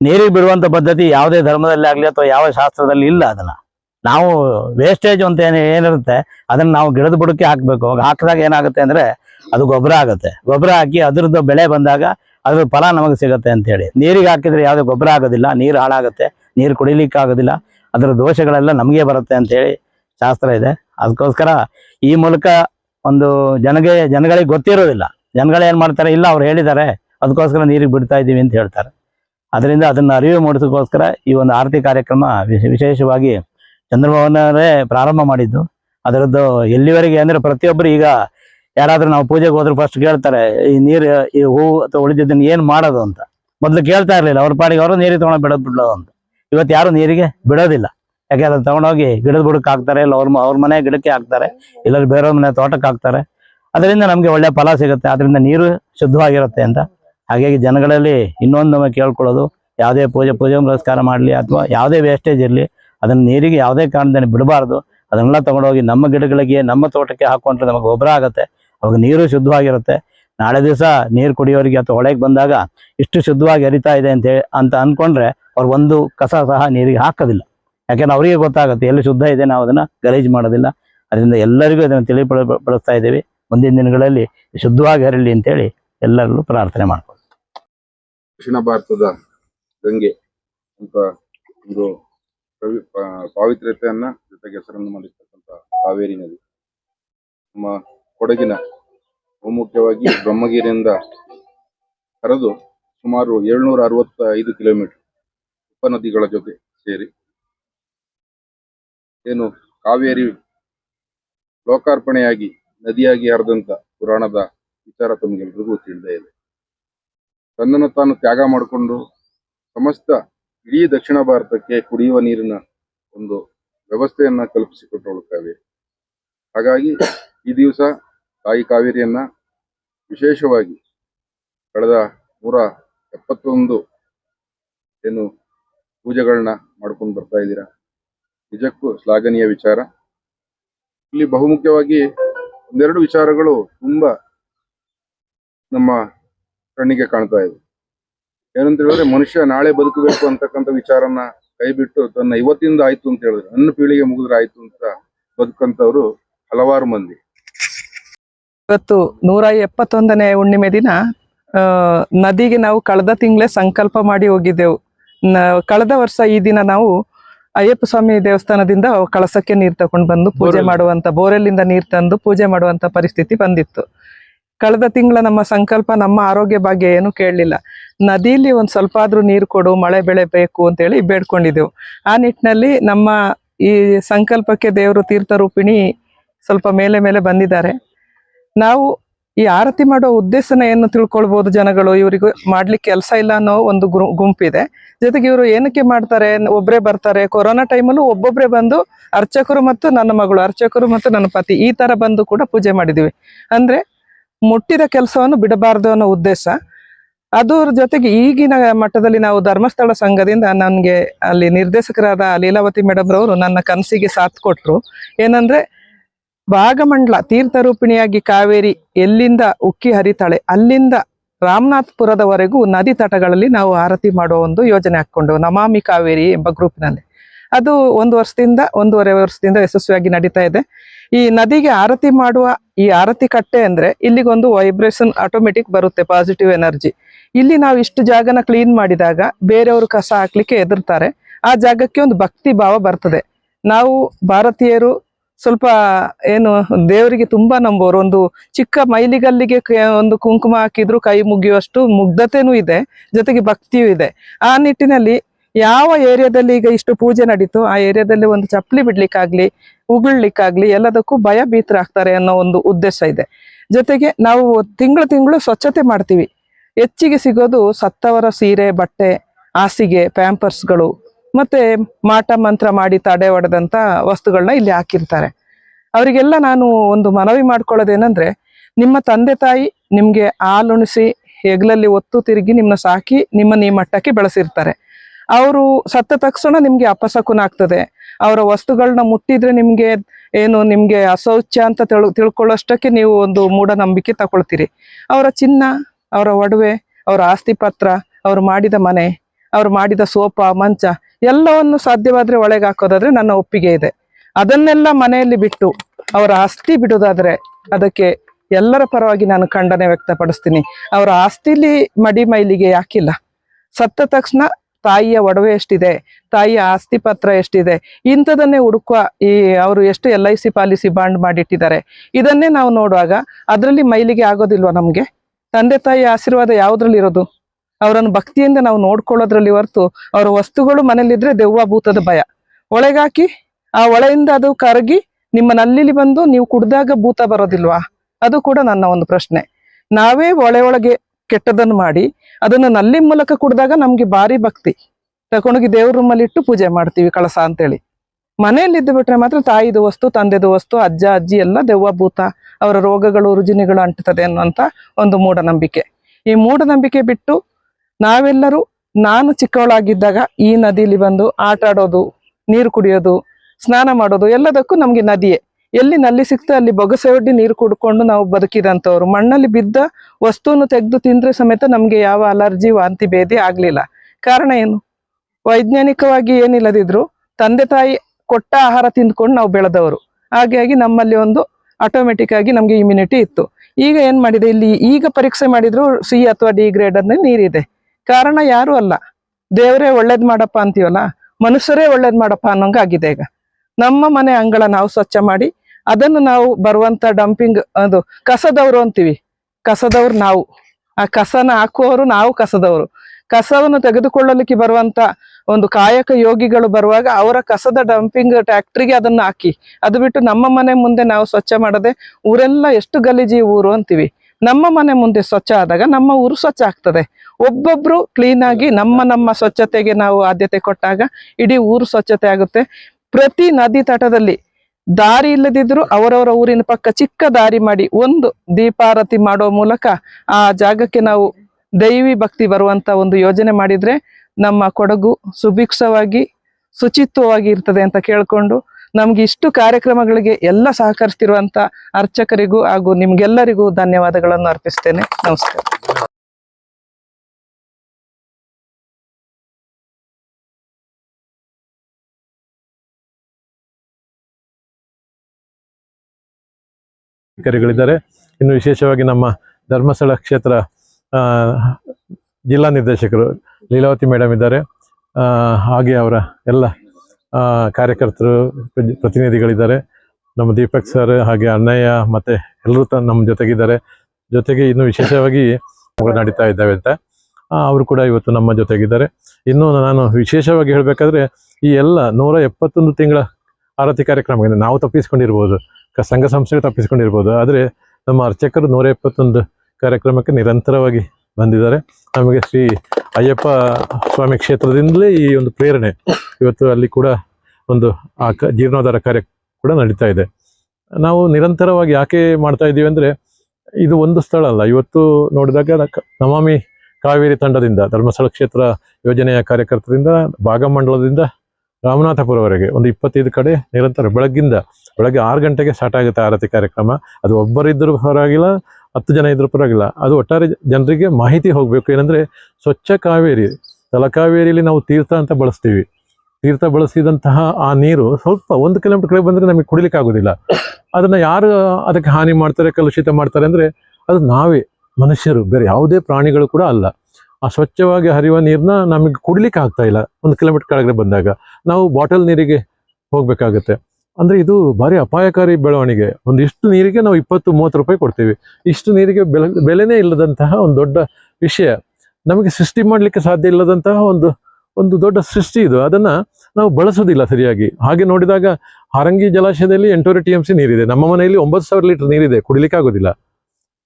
ನೀರಿಗೆ ಬಿಡುವಂಥ ಪದ್ಧತಿ ಯಾವುದೇ ಧರ್ಮದಲ್ಲಿ ಆಗಲಿ ಅಥವಾ ಯಾವ ಶಾಸ್ತ್ರದಲ್ಲಿ ಇಲ್ಲ ಅದನ್ನ. ನಾವು ವೇಸ್ಟೇಜ್ ಅಂತ ಏನು, ಏನಿರುತ್ತೆ, ಅದನ್ನ ನಾವು ಗಿಡದ ಬುಡಕ್ಕೆ ಹಾಕ್ಬೇಕು. ಹಾಕಿದಾಗ ಏನಾಗುತ್ತೆ ಅಂದ್ರೆ, ಅದು ಗೊಬ್ಬರ ಆಗುತ್ತೆ. ಗೊಬ್ಬರ ಹಾಕಿ ಅದ್ರದ್ದು ಬೆಳೆ ಬಂದಾಗ ಅದ್ರ ಫಲ ನಮಗೆ ಸಿಗುತ್ತೆ ಅಂತೇಳಿ ನೀರಿಗೆ ಹಾಕಿದ್ರೆ ಯಾವುದೇ ಗೊಬ್ಬರ ಆಗೋದಿಲ್ಲ, ನೀರು ಹಾಳಾಗುತ್ತೆ, ನೀರು ಕುಡಿಲಿಕ್ಕೆ ಆಗೋದಿಲ್ಲ, ಅದರ ದೋಷಗಳೆಲ್ಲ ನಮಗೆ ಬರುತ್ತೆ ಅಂತೇಳಿ ಶಾಸ್ತ್ರ ಇದೆ. ಅದಕ್ಕೋಸ್ಕರ ಈ ಮೂಲಕ ಒಂದು ಜನಗೆ, ಜನಗಳಿಗೆ ಗೊತ್ತಿರೋದಿಲ್ಲ. ಜನಗಳು ಏನ್ ಮಾಡ್ತಾರೆ? ಇಲ್ಲ, ಅವ್ರು ಹೇಳಿದ್ದಾರೆ ಅದಕ್ಕೋಸ್ಕರ ನೀರಿಗೆ ಬಿಡ್ತಾ ಇದ್ದೀವಿ ಅಂತ ಹೇಳ್ತಾರೆ. ಅದರಿಂದ ಅದನ್ನ ಅರಿವು ಮೂಡಿಸೋಕ್ಕೋಸ್ಕರ ಈ ಒಂದು ಆರತಿ ಕಾರ್ಯಕ್ರಮ ವಿಶೇಷವಾಗಿ ಚಂದ್ರಮೋಹನರೇ ಪ್ರಾರಂಭ ಮಾಡಿದ್ದು. ಅದರದ್ದು ಎಲ್ಲಿವರೆಗೆ ಅಂದ್ರೆ ಪ್ರತಿಯೊಬ್ಬರು ಈಗ ಯಾರಾದರೂ ನಾವು ಪೂಜೆಗೆ ಹೋದ್ರೆ ಫಸ್ಟ್ ಕೇಳ್ತಾರೆ, ಈ ನೀರು, ಈ ಹೂವು ಅಥವಾ ಉಳಿದಿದ್ದನ್ನ ಏನ್ ಮಾಡೋದು ಅಂತ. ಮೊದ್ಲು ಕೇಳ್ತಾ ಇರ್ಲಿಲ್ಲ, ಅವ್ರ ಪಾಡಿಗೆ ಅವರು ನೀರಿಗೆ ತೊಗೊಂಡು ಬಿಡೋದು ಬಿಡೋದು ಅಂತ. ಇವತ್ತು ಯಾರು ನೀರಿಗೆ ಬಿಡೋದಿಲ್ಲ. ಯಾಕೆ ಅದನ್ನ ತಗೊಂಡೋಗಿ ಗಿಡದ ಬುಡಕ್ಕೆ ಹಾಕ್ತಾರೆ, ಇಲ್ಲ ಅವ್ರ ಅವ್ರ ಮನೆ ಗಿಡಕ್ಕೆ ಹಾಕ್ತಾರೆ, ಇಲ್ಲ ಬೇರೆಯವ್ರ ಮನೆ ತೋಟಕ್ಕೆ ಹಾಕ್ತಾರೆ. ಅದರಿಂದ ನಮಗೆ ಒಳ್ಳೆ ಫಲ ಸಿಗುತ್ತೆ. ಅದರಿಂದ ನೀರು ಶುದ್ಧವಾಗಿರುತ್ತೆ ಅಂತ. ಹಾಗಾಗಿ ಜನಗಳಲ್ಲಿ ಇನ್ನೊಂದು ನಮಗೆ ಕೇಳ್ಕೊಳ್ಳೋದು, ಯಾವುದೇ ಪೂಜೆ ಪೂಜೆ ಪುರಸ್ಕಾರ ಮಾಡಲಿ ಅಥವಾ ಯಾವುದೇ ವೇಸ್ಟೇಜ್ ಇರಲಿ, ಅದನ್ನ ನೀರಿಗೆ ಯಾವುದೇ ಕಾರಣದಲ್ಲಿ ಬಿಡಬಾರ್ದು. ಅದನ್ನೆಲ್ಲ ತಗೊಂಡೋಗಿ ನಮ್ಮ ಗಿಡಗಳಿಗೆ, ನಮ್ಮ ತೋಟಕ್ಕೆ ಹಾಕೊಂಡ್ರೆ ನಮಗೆ ಗೊಬ್ಬರ ಆಗುತ್ತೆ. ಅವಾಗ ನೀರು ಶುದ್ಧವಾಗಿರುತ್ತೆ. ನಾಳೆ ದಿವಸ ನೀರು ಕುಡಿಯೋರಿಗೆ ಅಥವಾ ಹೊಳೆಗೆ ಬಂದಾಗ ಇಷ್ಟು ಶುದ್ಧವಾಗಿ ಹರಿತಾ ಇದೆ ಅಂತ ಅಂತ ಅಂದ್ಕೊಂಡ್ರೆ ಅವ್ರು ಒಂದು ಕಸ ಸಹ ನೀರಿಗೆ ಹಾಕೋದಿಲ್ಲ. ಯಾಕೆಂದ್ರೆ ಅವರಿಗೆ ಗೊತ್ತಾಗುತ್ತೆ, ಎಲ್ಲಿ ಶುದ್ಧ ಇದೆ ನಾವು ಅದನ್ನ ಗಲೀಜು ಮಾಡೋದಿಲ್ಲ. ಅದರಿಂದ ಎಲ್ಲರಿಗೂ ಇದನ್ನು ತಿಳಿಪಡ ಬಳಸ್ತಾ ಇದ್ದೀವಿ. ಮುಂದಿನ ದಿನಗಳಲ್ಲಿ ಶುದ್ಧವಾಗಿ ಅಂತ ಅಂತೇಳಿ ಎಲ್ಲರಲ್ಲೂ ಪ್ರಾರ್ಥನೆ ಮಾಡ್ಕೊಳ್ಳಿ ದಕ್ಷಿಣ ಭಾರತದ ಗಂಗೆ ಅಂತ ಒಂದು ಪವಿ- ಪಾವಿತ್ರ್ಯತೆಯನ್ನ ಜೊತೆಗೆ ಹೆಸರನ್ನು ಮಾಡಿರ್ತಕ್ಕಂಥ ಕಾವೇರಿ ನದಿ. ನಮ್ಮ ಕೊಡಗಿನ ಬಹುಮುಖ್ಯವಾಗಿ ಬ್ರಹ್ಮಗಿರಿಯಿಂದ ಹರಿದು ಸುಮಾರು ಏಳ್ನೂರ ಅರವತ್ತೈದು ಕಿಲೋಮೀಟರ್ ಉಪನದಿಗಳ ಜೊತೆ ಸೇರಿ ಏನು ಕಾವೇರಿ ಲೋಕಾರ್ಪಣೆಯಾಗಿ ನದಿಯಾಗಿ ಹರಿದಂತ ಪುರಾಣದ ವಿಚಾರ ತಮಗೆಲ್ರಿಗೂ ತಿಳಿದೇ ಇದೆ. ತನ್ನನ್ನು ತಾನು ತ್ಯಾಗ ಮಾಡಿಕೊಂಡು ಸಮಸ್ತ ಇಡೀ ದಕ್ಷಿಣ ಭಾರತಕ್ಕೆ ಕುಡಿಯುವ ನೀರಿನ ಒಂದು ವ್ಯವಸ್ಥೆಯನ್ನ ಕಲ್ಪಿಸಿಕೊಟ್ಟವಳು ಕಾವೇರಿ. ಹಾಗಾಗಿ ಈ ದಿವಸ ತಾಯಿ ಕಾವೇರಿಯನ್ನ ವಿಶೇಷವಾಗಿ ಕಳೆದ ನೂರ ಎಪ್ಪತ್ತೊಂದು ಏನು ಪೂಜೆಗಳನ್ನ ಮಾಡ್ಕೊಂಡು ಬರ್ತಾ ಇದ್ದೀರಾ. ನಿಜಕ್ಕೂ ಶ್ಲಾಘನೀಯ ವಿಚಾರ. ಇಲ್ಲಿ ಬಹುಮುಖ್ಯವಾಗಿ ಒಂದೆರಡು ವಿಚಾರಗಳು ತುಂಬಾ ನಮ್ಮ ಕಣ್ಣಿಗೆ ಕಾಣ್ತಾ ಇದೆ. ಏನಂತ ಹೇಳಿದ್ರೆ, ಮನುಷ್ಯ ನಾಳೆ ಬದುಕಬೇಕು ಅಂತಕ್ಕಂಥ ವಿಚಾರನ ಕೈಬಿಟ್ಟು ತನ್ನ ಇವತ್ತಿಂದ ಆಯ್ತು ಅಂತ ಹೇಳಿದ್ರೆ, ನನ್ನ ಪೀಳಿಗೆ ಮುಗಿದ್ರೆ ಆಯ್ತು ಅಂತ ಬದುಕಂತವ್ರು ಹಲವಾರು ಮಂದಿ. ಇವತ್ತು ನೂರ ಎಪ್ಪತ್ತೊಂದನೇ ಹುಣ್ಣಿಮೆ ದಿನ ನದಿಗೆ ನಾವು ಕಳೆದ ತಿಂಗಳೇ ಸಂಕಲ್ಪ ಮಾಡಿ ಹೋಗಿದ್ದೆವು. ಕಳೆದ ವರ್ಷ ಈ ದಿನ ನಾವು ಅಯ್ಯಪ್ಪ ಸ್ವಾಮಿ ದೇವಸ್ಥಾನದಿಂದ ಕಳಸಕ್ಕೆ ನೀರು ತಗೊಂಡು ಬಂದು ಪೂಜೆ ಬೋರೆಲ್. ಮಾಡುವಂತ ಬೋರೆಲ್ಲಿಂದ ನೀರು ತಂದು ಪೂಜೆ ಮಾಡುವಂತ ಪರಿಸ್ಥಿತಿ ಬಂದಿತ್ತು. ಕಳೆದ ತಿಂಗಳ ನಮ್ಮ ಸಂಕಲ್ಪ ನಮ್ಮ ಆರೋಗ್ಯ ಭಾಗ್ಯ ಏನು ಕೇಳಲಿಲ್ಲ. ನದಿಲಿ ಒಂದ್ ಸ್ವಲ್ಪ ಆದ್ರೂ ನೀರು ಕೊಡು ಮಳೆ ಬೆಳೆ ಬೇಕು ಅಂತ ಹೇಳಿ ಬೇಡ್ಕೊಂಡಿದ್ದೆವು. ಆ ನಿಟ್ಟಿನಲ್ಲಿ ನಮ್ಮ ಈ ಸಂಕಲ್ಪಕ್ಕೆ ದೇವರು ತೀರ್ಥರೂಪಿಣಿ ಸ್ವಲ್ಪ ಮೇಲೆ ಮೇಲೆ ಬಂದಿದ್ದಾರೆ. ನಾವು ಈ ಆರತಿ ಮಾಡೋ ಉದ್ದೇಶನ ಏನು ತಿಳ್ಕೊಳ್ಬಹುದು ಜನಗಳು? ಇವರಿಗೆ ಮಾಡ್ಲಿಕ್ಕೆ ಕೆಲಸ ಇಲ್ಲ ಅನ್ನೋ ಒಂದು ಗುಂಪಿದೆ. ಜೊತೆಗೆ ಇವರು ಏನಕ್ಕೆ ಮಾಡ್ತಾರೆ? ಒಬ್ಬರೇ ಬರ್ತಾರೆ. ಕೊರೋನಾ ಟೈಮಲ್ಲೂ ಒಬ್ಬೊಬ್ಬರೇ ಬಂದು ಅರ್ಚಕರು ಮತ್ತು ನನ್ನ ಮಗಳು, ಅರ್ಚಕರು ಮತ್ತು ನನ್ನ ಪತಿ ಈ ತರ ಬಂದು ಕೂಡ ಪೂಜೆ ಮಾಡಿದೀವಿ ಅಂದ್ರೆ ಮುಟ್ಟಿದ ಕೆಲಸವನ್ನು ಬಿಡಬಾರದು ಅನ್ನೋ ಉದ್ದೇಶ. ಅದರ ಜೊತೆಗೆ ಈಗಿನ ಮಟ್ಟದಲ್ಲಿ ನಾವು ಧರ್ಮಸ್ಥಳ ಸಂಘದಿಂದ ನನಗೆ ಅಲ್ಲಿ ನಿರ್ದೇಶಕರಾದ ಲೀಲಾವತಿ ಮೇಡಮ್ ರವರು ನನ್ನ ಕನಸಿಗೆ ಸಾಥ್ ಕೊಟ್ರು. ಏನಂದ್ರೆ ಭಾಗಮಂಡಲ ತೀರ್ಥರೂಪಿಣಿಯಾಗಿ ಕಾವೇರಿ ಎಲ್ಲಿಂದ ಉಕ್ಕಿ ಹರಿತಾಳೆ, ಅಲ್ಲಿಂದ ರಾಮನಾಥ್ಪುರದವರೆಗೂ ನದಿ ತಟಗಳಲ್ಲಿ ನಾವು ಆರತಿ ಮಾಡುವ ಒಂದು ಯೋಜನೆ ಹಾಕೊಂಡು ನಮಾಮಿ ಕಾವೇರಿ ಎಂಬ ಗ್ರೂಪ್ನಲ್ಲಿ. ಅದು ಒಂದು ವರ್ಷದಿಂದ, ಒಂದೂವರೆ ವರ್ಷದಿಂದ ಯಶಸ್ವಿಯಾಗಿ ನಡೀತಾ ಇದೆ. ಈ ನದಿಗೆ ಆರತಿ ಮಾಡುವ ಈ ಆರತಿ ಕಟ್ಟೆ ಅಂದ್ರೆ ಇಲ್ಲಿಗೊಂದು ವೈಬ್ರೇಷನ್ ಆಟೋಮೆಟಿಕ್ ಬರುತ್ತೆ ಪಾಸಿಟಿವ್ ಎನರ್ಜಿ ಇಲ್ಲಿ ನಾವು ಇಷ್ಟು ಜಾಗನ ಕ್ಲೀನ್ ಮಾಡಿದಾಗ ಬೇರೆಯವರು ಕಸ ಹಾಕ್ಲಿಕ್ಕೆ ಎದುರ್ತಾರೆ ಆ ಜಾಗಕ್ಕೆ ಒಂದು ಭಕ್ತಿ ಭಾವ ಬರ್ತದೆ. ನಾವು ಭಾರತೀಯರು ಸ್ವಲ್ಪ ಏನು ದೇವರಿಗೆ ತುಂಬಾ ನಂಬೋರು ಒಂದು ಚಿಕ್ಕ ಮೈಲಿಗಲ್ಲಿಗೆ ಒಂದು ಕುಂಕುಮ ಹಾಕಿದ್ರು ಕೈ ಮುಗಿಯುವಷ್ಟು ಮುಗ್ಧತೆನೂ ಇದೆ, ಜೊತೆಗೆ ಭಕ್ತಿಯೂ ಇದೆ. ಆ ನಿಟ್ಟಿನಲ್ಲಿ ಯಾವ ಏರಿಯಾದಲ್ಲಿ ಈಗ ಇಷ್ಟು ಪೂಜೆ ನಡೀತು ಆ ಏರಿಯಾದಲ್ಲಿ ಒಂದು ಚಪ್ಪಲಿ ಬಿಡ್ಲಿಕ್ಕಾಗ್ಲಿ, ಉಗುಳ್ಲಿಕ್ಕಾಗ್ಲಿ ಎಲ್ಲದಕ್ಕೂ ಭಯ ಭೀತರಾಗ್ತಾರೆ ಅನ್ನೋ ಒಂದು ಉದ್ದೇಶ ಇದೆ. ಜೊತೆಗೆ ನಾವು ತಿಂಗಳು ತಿಂಗಳು ಸ್ವಚ್ಛತೆ ಮಾಡ್ತೀವಿ. ಹೆಚ್ಚಿಗೆ ಸಿಗೋದು ಸತ್ತವರ ಸೀರೆ, ಬಟ್ಟೆ, ಹಾಸಿಗೆ ಪ್ಯಾಂಪರ್ಸ್ಗಳು ಮತ್ತೆ ಮಾಟ ಮಂತ್ರ ಮಾಡಿ ತಡೆ ಹೊಡೆದಂತ ವಸ್ತುಗಳನ್ನ ಇಲ್ಲಿ ಹಾಕಿರ್ತಾರೆ. ಅವರಿಗೆಲ್ಲ ನಾನು ಒಂದು ಮನವಿ ಮಾಡ್ಕೊಳ್ಳೋದೇನಂದ್ರೆ, ನಿಮ್ಮ ತಂದೆ ತಾಯಿ ನಿಮ್ಗೆ ಹಾಲುಣಿಸಿ ಹೆಗ್ಲಲ್ಲಿ ಒತ್ತು ತಿರುಗಿ ನಿಮ್ಮನ್ನ ಸಾಕಿ ನಿಮ್ಮ ಈ ಮಟ್ಟಕ್ಕೆ ಬೆಳೆಸಿರ್ತಾರೆ. ಅವರು ಸತ್ತ ತಕ್ಷಣ ನಿಮ್ಗೆ ಅಪಸಕುನ ಆಗ್ತದೆ. ಅವರ ವಸ್ತುಗಳನ್ನ ಮುಟ್ಟಿದ್ರೆ ನಿಮ್ಗೆ ಏನು ನಿಮ್ಗೆ ಅಸೌಚ್ಯ ಅಂತ ತಿಳ್, ತಿಳ್ಕೊಳ್ಳೋಷ್ಟಕ್ಕೆ ನೀವು ಒಂದು ಮೂಢನಂಬಿಕೆ ತಗೊಳ್ತೀರಿ. ಅವರ ಚಿನ್ನ, ಅವರ ಒಡವೆ, ಅವರ ಆಸ್ತಿ ಪತ್ರ, ಅವ್ರು ಮಾಡಿದ ಮನೆ ಅವ್ರು ಮಾಡಿದ ಸೋಫಾ ಮಂಚ ಎಲ್ಲವನ್ನು ಸಾಧ್ಯವಾದ್ರೆ ಒಳಗೆ ಹಾಕೋದಾದ್ರೆ ನನ್ನ ಒಪ್ಪಿಗೆ ಇದೆ. ಅದನ್ನೆಲ್ಲ ಮನೆಯಲ್ಲಿ ಬಿಟ್ಟು ಅವರ ಆಸ್ತಿ ಬಿಡೋದಾದ್ರೆ ಅದಕ್ಕೆ ಎಲ್ಲರ ಪರವಾಗಿ ನಾನು ಖಂಡನೆ ವ್ಯಕ್ತಪಡಿಸ್ತೀನಿ. ಅವರ ಆಸ್ತಿಲಿ ಮಡಿ ಮೈಲಿಗೆ ಯಾಕಿಲ್ಲ. ಸತ್ತ ತಕ್ಷಣ ತಾಯಿಯ ಒಡವೆ ಎಷ್ಟಿದೆ, ತಾಯಿಯ ಆಸ್ತಿ ಪತ್ರ ಎಷ್ಟಿದೆ, ಇಂಥದನ್ನೇ ಹುಡುಕುವ ಈ ಅವರು ಎಷ್ಟು L I C policy bond ಮಾಡಿಟ್ಟಿದ್ದಾರೆ. ಇದನ್ನೇ ನಾವು ನೋಡುವಾಗ ಅದರಲ್ಲಿ ಮೈಲಿಗೆ ಆಗೋದಿಲ್ವಾ ನಮ್ಗೆ? ತಂದೆ ತಾಯಿಯ ಆಶೀರ್ವಾದ ಯಾವ್ದ್ರಲ್ಲಿ ಇರೋದು? ಅವರನ್ನು ಭಕ್ತಿಯಿಂದ ನಾವು ನೋಡ್ಕೊಳ್ಳೋದ್ರಲ್ಲಿ ಹೊರತು ಅವರ ವಸ್ತುಗಳು ಮನೇಲಿದ್ರೆ ದೆವ್ವ ಭೂತದ ಭಯ. ಒಳಗಾಕಿ, ಆ ಒಳೆಯಿಂದ ಅದು ಕರಗಿ ನಿಮ್ಮ ನಲ್ಲಿಲಿ ಬಂದು ನೀವು ಕುಡ್ದಾಗ ಭೂತ ಬರೋದಿಲ್ವಾ? ಅದು ಕೂಡ ನನ್ನ ಒಂದು ಪ್ರಶ್ನೆ. ನಾವೇ ಒಳೆ ಒಳಗೆ ಕೆಟ್ಟದನ್ನು ಮಾಡಿ, ಅದನ್ನು ನಲ್ಲಿ ಮೂಲಕ ಕುಡ್ದಾಗ ನಮ್ಗೆ ಭಾರಿ ಭಕ್ತಿ. ತಗೊಂಡೋಗಿ ದೇವ್ರ ರೂಮಲ್ಲಿ ಇಟ್ಟು ಪೂಜೆ ಮಾಡ್ತೀವಿ ಕಳಸ ಅಂತೇಳಿ. ಮನೆಯಲ್ಲಿ ಇದ್ದು ಬಿಟ್ರೆ ಮಾತ್ರ ತಾಯಿದು ವಸ್ತು, ತಂದೆದು ವಸ್ತು, ಅಜ್ಜ, ಅಜ್ಜಿ ಎಲ್ಲ ದೆವ್ವ ಭೂತ ಅವರ ರೋಗಗಳು, ರುಜಿನಿಗಳು ಅಂಟುತ್ತದೆ ಅನ್ನುವಂಥ ಒಂದು ಮೂಢನಂಬಿಕೆ. ಈ ಮೂಢನಂಬಿಕೆ ಬಿಟ್ಟು ನಾವೆಲ್ಲರೂ, ನಾನು ಚಿಕ್ಕವಳಾಗಿದ್ದಾಗ ಈ ನದಿಲಿ ಬಂದು ಆಟ ಆಡೋದು ನೀರು ಕುಡಿಯೋದು, ಸ್ನಾನ ಮಾಡೋದು ಎಲ್ಲದಕ್ಕೂ ನಮ್ಗೆ ನದಿಯೇ. ಎಲ್ಲಿ ನಲ್ಲಿ ಸಿಕ್ತೋ ಅಲ್ಲಿ ಬೊಗಸೆ ಒಡ್ಡಿ ನೀರು ಕುಡ್ಕೊಂಡು ನಾವು ಬದುಕಿದಂಥವ್ರು. ಮಣ್ಣಲ್ಲಿ ಬಿದ್ದ ವಸ್ತುವನ್ನು ತೆಗೆದು ತಿಂದ್ರೆ ಸಮೇತ ನಮ್ಗೆ ಯಾವ ಅಲರ್ಜಿ, ವಾಂತಿ, ಭೇದಿ ಆಗ್ಲಿಲ್ಲ. ಕಾರಣ ಏನು? ವೈಜ್ಞಾನಿಕವಾಗಿ ಏನಿಲ್ಲದಿದ್ರು ತಂದೆ ತಾಯಿ ಕೊಟ್ಟ ಆಹಾರ ತಿಂದ್ಕೊಂಡು ನಾವು ಬೆಳೆದವರು. ಹಾಗಾಗಿ ನಮ್ಮಲ್ಲಿ ಒಂದು ಆಟೋಮೆಟಿಕ್ ಆಗಿ ನಮಗೆ ಇಮ್ಯುನಿಟಿ ಇತ್ತು. ಈಗ ಏನ್ ಮಾಡಿದೆ? ಇಲ್ಲಿ ಈಗ ಪರೀಕ್ಷೆ ಮಾಡಿದ್ರು ಸಿ ಅಥವಾ ಡಿ ಗ್ರೇಡ್ ಅಂದ್ರೆ ನೀರಿದೆ. ಕಾರಣ ಯಾರು ಅಲ್ಲ. ದೇವರೇ ಒಳ್ಳೇದ್ ಮಾಡಪ್ಪ ಅಂತೀವಲ್ಲ? ಮನುಷ್ಯರೇ ಒಳ್ಳೇದ್ ಮಾಡಪ್ಪ ಅನ್ನೋಂಗ ಆಗಿದೆ ಈಗ. ನಮ್ಮ ಮನೆ ಅಂಗಳ ನಾವು ಸ್ವಚ್ಛ ಮಾಡಿ, ಅದನ್ನು ನಾವು ಬರುವಂತ ಡಂಪಿಂಗ್ ಅದು ಕಸದವರು ಅಂತೀವಿ. ಕಸದವ್ರು ನಾವು. ಆ ಕಸನ ಹಾಕುವವರು ನಾವು ಕಸದವರು. ಕಸವನ್ನು ತೆಗೆದುಕೊಳ್ಳಲಿಕ್ಕೆ ಬರುವಂತ ಒಂದು ಕಾಯಕ ಯೋಗಿಗಳು ಬರುವಾಗ ಅವರ ಕಸದ ಡಂಪಿಂಗ್ ಟ್ಯಾಕ್ಟ್ರಿಗೆ ಅದನ್ನ ಹಾಕಿ. ಅದು ಬಿಟ್ಟು ನಮ್ಮ ಮನೆ ಮುಂದೆ ನಾವು ಸ್ವಚ್ಛ ಮಾಡದೆ ಊರೆಲ್ಲ ಎಷ್ಟು ಗಲೀಜಿ ಊರು ಅಂತೀವಿ. ನಮ್ಮ ಮನೆ ಮುಂದೆ ಸ್ವಚ್ಛ ಆದಾಗ ನಮ್ಮ ಊರು ಸ್ವಚ್ಛ ಆಗ್ತದೆ. ಒಬ್ಬೊಬ್ರು ಕ್ಲೀನ್ ಆಗಿ ನಮ್ಮ ನಮ್ಮ ಸ್ವಚ್ಛತೆಗೆ ನಾವು ಆದ್ಯತೆ ಕೊಟ್ಟಾಗ ಇಡೀ ಊರು ಸ್ವಚ್ಛತೆ ಆಗುತ್ತೆ. ಪ್ರತಿ ನದಿ ತಟದಲ್ಲಿ ದಾರಿ ಇಲ್ಲದಿದ್ರು ಅವರವರ ಊರಿನ ಪಕ್ಕ ಚಿಕ್ಕ ದಾರಿ ಮಾಡಿ ಒಂದು ದೀಪಾರತಿ ಮಾಡೋ ಮೂಲಕ ಆ ಜಾಗಕ್ಕೆ ನಾವು ದೈವಿ ಭಕ್ತಿ ಬರುವಂತ ಒಂದು ಯೋಜನೆ ಮಾಡಿದ್ರೆ ನಮ್ಮ ಕೊಡಗು ಸುಭಿಕ್ಷವಾಗಿ ಶುಚಿತ್ವವಾಗಿ ಇರ್ತದೆ ಅಂತ ಕೇಳಿಕೊಂಡು ನಮ್ಗೆ ಇಷ್ಟು ಕಾರ್ಯಕ್ರಮಗಳಿಗೆ ಎಲ್ಲ ಸಹಕರಿಸ್ತಿರುವಂತ ಅರ್ಚಕರಿಗೂ ಹಾಗೂ ನಿಮ್ಗೆಲ್ಲರಿಗೂ ಧನ್ಯವಾದಗಳನ್ನು ಅರ್ಪಿಸ್ತೇನೆ. ನಮಸ್ಕಾರ. ಅಧಿಕಾರಿಗಳಿದ್ದಾರೆ. ಇನ್ನು ವಿಶೇಷವಾಗಿ ನಮ್ಮ ಧರ್ಮಸ್ಥಳ ಕ್ಷೇತ್ರ ಜಿಲ್ಲಾ ನಿರ್ದೇಶಕರು ಲೀಲಾವತಿ ಮೇಡಮ್ ಇದ್ದಾರೆ. ಹಾಗೆ ಅವರ ಎಲ್ಲ ಕಾರ್ಯಕರ್ತರು ಪ್ರತಿನಿಧಿಗಳಿದ್ದಾರೆ. ನಮ್ಮ ದೀಪಕ್ ಸರ್ ಹಾಗೆ ಅಣ್ಣಯ್ಯ ಮತ್ತೆ ಎಲ್ಲರೂ ತ ನಮ್ಮ ಜೊತೆಗಿದ್ದಾರೆ. ಜೊತೆಗೆ ಇನ್ನು ವಿಶೇಷವಾಗಿ ನಡೀತಾ ಇದ್ದಾವೆ ಅಂತ ಅವರು ಕೂಡ ಇವತ್ತು ನಮ್ಮ ಜೊತೆಗಿದ್ದಾರೆ. ಇನ್ನು ನಾನು ವಿಶೇಷವಾಗಿ ಹೇಳಬೇಕಾದ್ರೆ ಈ ಎಲ್ಲ ನೂರ ಎಪ್ಪತ್ತೊಂದು ತಿಂಗಳ ಆರತಿ ಕಾರ್ಯಕ್ರಮಗಳಿಂದ ನಾವು ತಪ್ಪಿಸ್ಕೊಂಡಿರ್ಬೋದು. ಸಂಘ ಸಂಸ್ಥೆಗಳು ತಪ್ಪಿಸ್ಕೊಂಡಿರ್ಬೋದು. ಆದರೆ ನಮ್ಮ ಅರ್ಚಕರು ನೂರ ಎಪ್ಪತ್ತೊಂದು ಕಾರ್ಯಕ್ರಮಕ್ಕೆ ನಿರಂತರವಾಗಿ ಬಂದಿದ್ದಾರೆ. ನಮಗೆ ಶ್ರೀ ಅಯ್ಯಪ್ಪ ಸ್ವಾಮಿ ಕ್ಷೇತ್ರದಿಂದಲೇ ಈ ಒಂದು ಪ್ರೇರಣೆ ಇವತ್ತು ಅಲ್ಲಿ ಕೂಡ ಒಂದು ಆ ಕ ಜೀರ್ಣೋದ್ಧಾರ ಕಾರ್ಯ ಕೂಡ ನಡೀತಾ ಇದೆ. ನಾವು ನಿರಂತರವಾಗಿ ಯಾಕೆ ಮಾಡ್ತಾ ಇದ್ದೀವಿ ಅಂದರೆ ಇದು ಒಂದು ಸ್ಥಳ ಅಲ್ಲ. ಇವತ್ತು ನೋಡಿದಾಗ ನಮಾಮಿ ಕಾವೇರಿ ತಂಡದಿಂದ, ಧರ್ಮಸ್ಥಳ ಕ್ಷೇತ್ರ ಯೋಜನೆಯ ಕಾರ್ಯಕರ್ತರಿಂದ, ಭಾಗಮಂಡಲದಿಂದ ರಾಮನಾಥಪುರವರೆಗೆ ಒಂದು ಇಪ್ಪತ್ತೈದು ಕಡೆ ನಿರಂತರ ಬೆಳಗ್ಗಿಂದ ಬೆಳಗ್ಗೆ ಆರು ಗಂಟೆಗೆ ಸ್ಟಾರ್ಟ್ ಆಗುತ್ತೆ ಆರತಿ ಕಾರ್ಯಕ್ರಮ. ಅದು ಒಬ್ಬರಿದ್ದರೂ ಪರವಾಗಿಲ್ಲ, ಹತ್ತು ಜನ ಇದ್ರೂ ಪರವಾಗಿಲ್ಲ. ಅದು ಒಟ್ಟಾರೆ ಜನರಿಗೆ ಮಾಹಿತಿ ಹೋಗಬೇಕು. ಏನಂದರೆ ಸ್ವಚ್ಛ ಕಾವೇರಿ ತಲಕಾವೇರಿಯಲ್ಲಿ ನಾವು ತೀರ್ಥ ಅಂತ ಬಳಸ್ತೀವಿ. ತೀರ್ಥ ಬಳಸಿದಂತಹ ಆ ನೀರು ಸ್ವಲ್ಪ ಒಂದು ಕಿಲೋಮೀಟರ್ ಕಡೆ ಬಂದರೆ ನಮಗೆ ಕುಡಿಲಿಕ್ಕೆ ಆಗೋದಿಲ್ಲ. ಅದನ್ನು ಯಾರು ಅದಕ್ಕೆ ಹಾನಿ ಮಾಡ್ತಾರೆ, ಕಲುಷಿತ ಮಾಡ್ತಾರೆ ಅಂದರೆ ಅದು ನಾವೇ, ಮನುಷ್ಯರು, ಬೇರೆ ಯಾವುದೇ ಪ್ರಾಣಿಗಳು ಕೂಡ ಅಲ್ಲ. ಆ ಸ್ವಚ್ಛವಾಗಿ ಹರಿಯುವ ನೀರನ್ನ ನಮಗೆ ಕುಡಿಲಿಕ್ಕೆ ಆಗ್ತಾ ಇಲ್ಲ. ಒಂದು ಕಿಲೋಮೀಟರ್ ಕೆಳಗಡೆ ಬಂದಾಗ. ನಾವು ಬಾಟಲ್ ನೀರಿಗೆ ಹೋಗಬೇಕಾಗತ್ತೆ. ಅಂದರೆ ಇದು ಭಾರಿ ಅಪಾಯಕಾರಿ ಬೆಳವಣಿಗೆ. ಒಂದಿಷ್ಟು ನೀರಿಗೆ ನಾವು ಇಪ್ಪತ್ತು, ಮೂವತ್ತು ರೂಪಾಯಿ ಕೊಡ್ತೀವಿ. ಇಷ್ಟು ನೀರಿಗೆ ಬೆಲೆ, ಬೆಲೆನೇ ಇಲ್ಲದಂತಹ ಒಂದು ದೊಡ್ಡ ವಿಷಯ. ನಮಗೆ ಸೃಷ್ಟಿ ಮಾಡಲಿಕ್ಕೆ ಸಾಧ್ಯ ಇಲ್ಲದಂತಹ ಒಂದು ಒಂದು ದೊಡ್ಡ ಸೃಷ್ಟಿ ಇದು. ಅದನ್ನ ನಾವು ಬಳಸೋದಿಲ್ಲ ಸರಿಯಾಗಿ. ಹಾಗೆ ನೋಡಿದಾಗ ಹಾರಂಗಿ ಜಲಾಶಯದಲ್ಲಿ ಎಂಟೂವರೆ ಟಿ ಎಂ ಸಿ ನೀರಿದೆ. ನಮ್ಮ ಮನೆಯಲ್ಲಿ ಒಂಬತ್ತು ಸಾವಿರ ಲೀಟರ್ ನೀರಿದೆ. ಕುಡಿಲಿಕ್ಕೆ ಆಗೋದಿಲ್ಲ.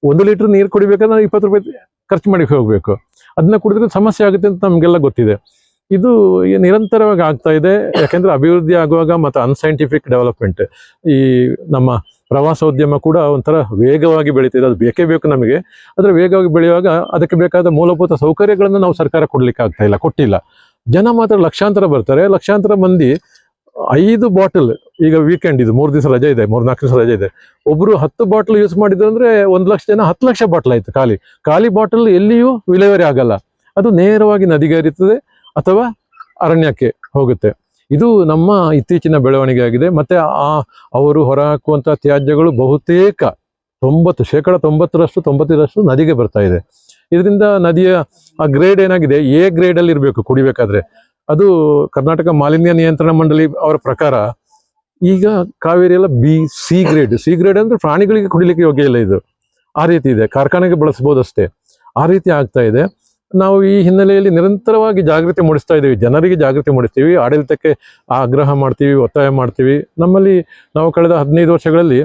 ಒಂದು ಲೀಟರ್ ನೀರು ಕುಡಿಬೇಕಾದ್ರೆ ನಾವು ಇಪ್ಪತ್ತು ರೂಪಾಯಿ ಖರ್ಚು ಮಾಡಿ ಹೋಗಬೇಕು. ಅದನ್ನ ಕುಡಿದ್ರೆ ಸಮಸ್ಯೆ ಆಗುತ್ತೆ ಅಂತ ನಮಗೆಲ್ಲ ಗೊತ್ತಿದೆ. ಇದು ನಿರಂತರವಾಗಿ ಆಗ್ತಾ ಇದೆ. ಯಾಕೆಂದ್ರೆ ಅಭಿವೃದ್ಧಿ ಆಗುವಾಗ ಮತ್ತು ಅನ್ಸೈಂಟಿಫಿಕ್ ಡೆವಲಪ್ಮೆಂಟ್ ಈ ನಮ್ಮ ಪ್ರವಾಸೋದ್ಯಮ ಕೂಡ ಒಂಥರ ವೇಗವಾಗಿ ಬೆಳೀತಿದೆ. ಅದು ಬೇಕೇ ಬೇಕು ನಮಗೆ. ಆದರೆ ವೇಗವಾಗಿ ಬೆಳೆಯುವಾಗ ಅದಕ್ಕೆ ಬೇಕಾದ ಮೂಲಭೂತ ಸೌಕರ್ಯಗಳನ್ನು ನಾವು ಸರ್ಕಾರ ಕೊಡ್ಲಿಕ್ಕೆ ಆಗ್ತಾ ಇಲ್ಲ, ಕೊಟ್ಟಿಲ್ಲ. ಜನ ಮಾತ್ರ ಲಕ್ಷಾಂತರ ಬರ್ತಾರೆ. ಲಕ್ಷಾಂತರ ಮಂದಿ ಐದು ಬಾಟಲ್, ಈಗ ವೀಕೆಂಡ್ ಇದು, ಮೂರು ದಿವಸ ರಜೆ ಇದೆ ಮೂರ್ ನಾಲ್ಕು ದಿವಸ ರಜೆ ಇದೆ. ಒಬ್ರು ಹತ್ತು ಬಾಟಲ್ ಯೂಸ್ ಮಾಡಿದ್ರು ಅಂದ್ರೆ ಒಂದು ಲಕ್ಷ ಜನ ಹತ್ತು ಲಕ್ಷ ಬಾಟಲ್ ಆಯ್ತು ಖಾಲಿ. ಖಾಲಿ ಬಾಟಲ್ ಎಲ್ಲಿಯೂ ವಿಲೇವರಿ ಆಗಲ್ಲ. ಅದು ನೇರವಾಗಿ ನದಿಗೆ ಹರಿತದೆ ಅಥವಾ ಅರಣ್ಯಕ್ಕೆ ಹೋಗುತ್ತೆ. ಇದು ನಮ್ಮ ಇತ್ತೀಚಿನ ಬೆಳವಣಿಗೆ ಆಗಿದೆ ಮತ್ತೆ ಆ, ಅವರು ಹೊರಹಾಕುವಂಥ ತ್ಯಾಜ್ಯಗಳು ಬಹುತೇಕ ತೊಂಬತ್ತು, ಶೇಕಡ ತೊಂಬತ್ತರಷ್ಟು ತೊಂಬತ್ತರಷ್ಟು ನದಿಗೆ ಬರ್ತಾ ಇದೆ. ಇದರಿಂದ ನದಿಯ ಆ ಗ್ರೇಡ್ ಏನಾಗಿದೆ? ಎ ಗ್ರೇಡ್ ಅಲ್ಲಿ ಇರಬೇಕು ಕುಡಿಬೇಕಾದ್ರೆ. ಅದು ಕರ್ನಾಟಕ ಮಾಲಿನ್ಯ ನಿಯಂತ್ರಣ ಮಂಡಳಿ ಅವರ ಪ್ರಕಾರ ಈಗ ಕಾವೇರಿ ಎಲ್ಲ B C grade C grade ಅಂದ್ರೆ ಪ್ರಾಣಿಗಳಿಗೆ ಕುಡಿಲಿಕ್ಕೆ ಯೋಗ್ಯ ಇಲ್ಲ ಇದು. ಆ ರೀತಿ ಇದೆ. ಕಾರ್ಖಾನೆಗೆ ಬಳಸಬಹುದು ಅಷ್ಟೇ ಆ ರೀತಿ ಆಗ್ತಾ ಇದೆ. ನಾವು ಈ ಹಿನ್ನೆಲೆಯಲ್ಲಿ ನಿರಂತರವಾಗಿ ಜಾಗೃತಿ ಮೂಡಿಸ್ತಾ ಇದ್ದೀವಿ. ಜನರಿಗೆ ಜಾಗೃತಿ ಮೂಡಿಸ್ತೀವಿ. ಆಡಳಿತಕ್ಕೆ ಆಗ್ರಹ ಮಾಡ್ತೀವಿ, ಒತ್ತಾಯ ಮಾಡ್ತೀವಿ. ನಮ್ಮಲ್ಲಿ ನಾವು ಕಳೆದ ಹದಿನೈದು ವರ್ಷಗಳಲ್ಲಿ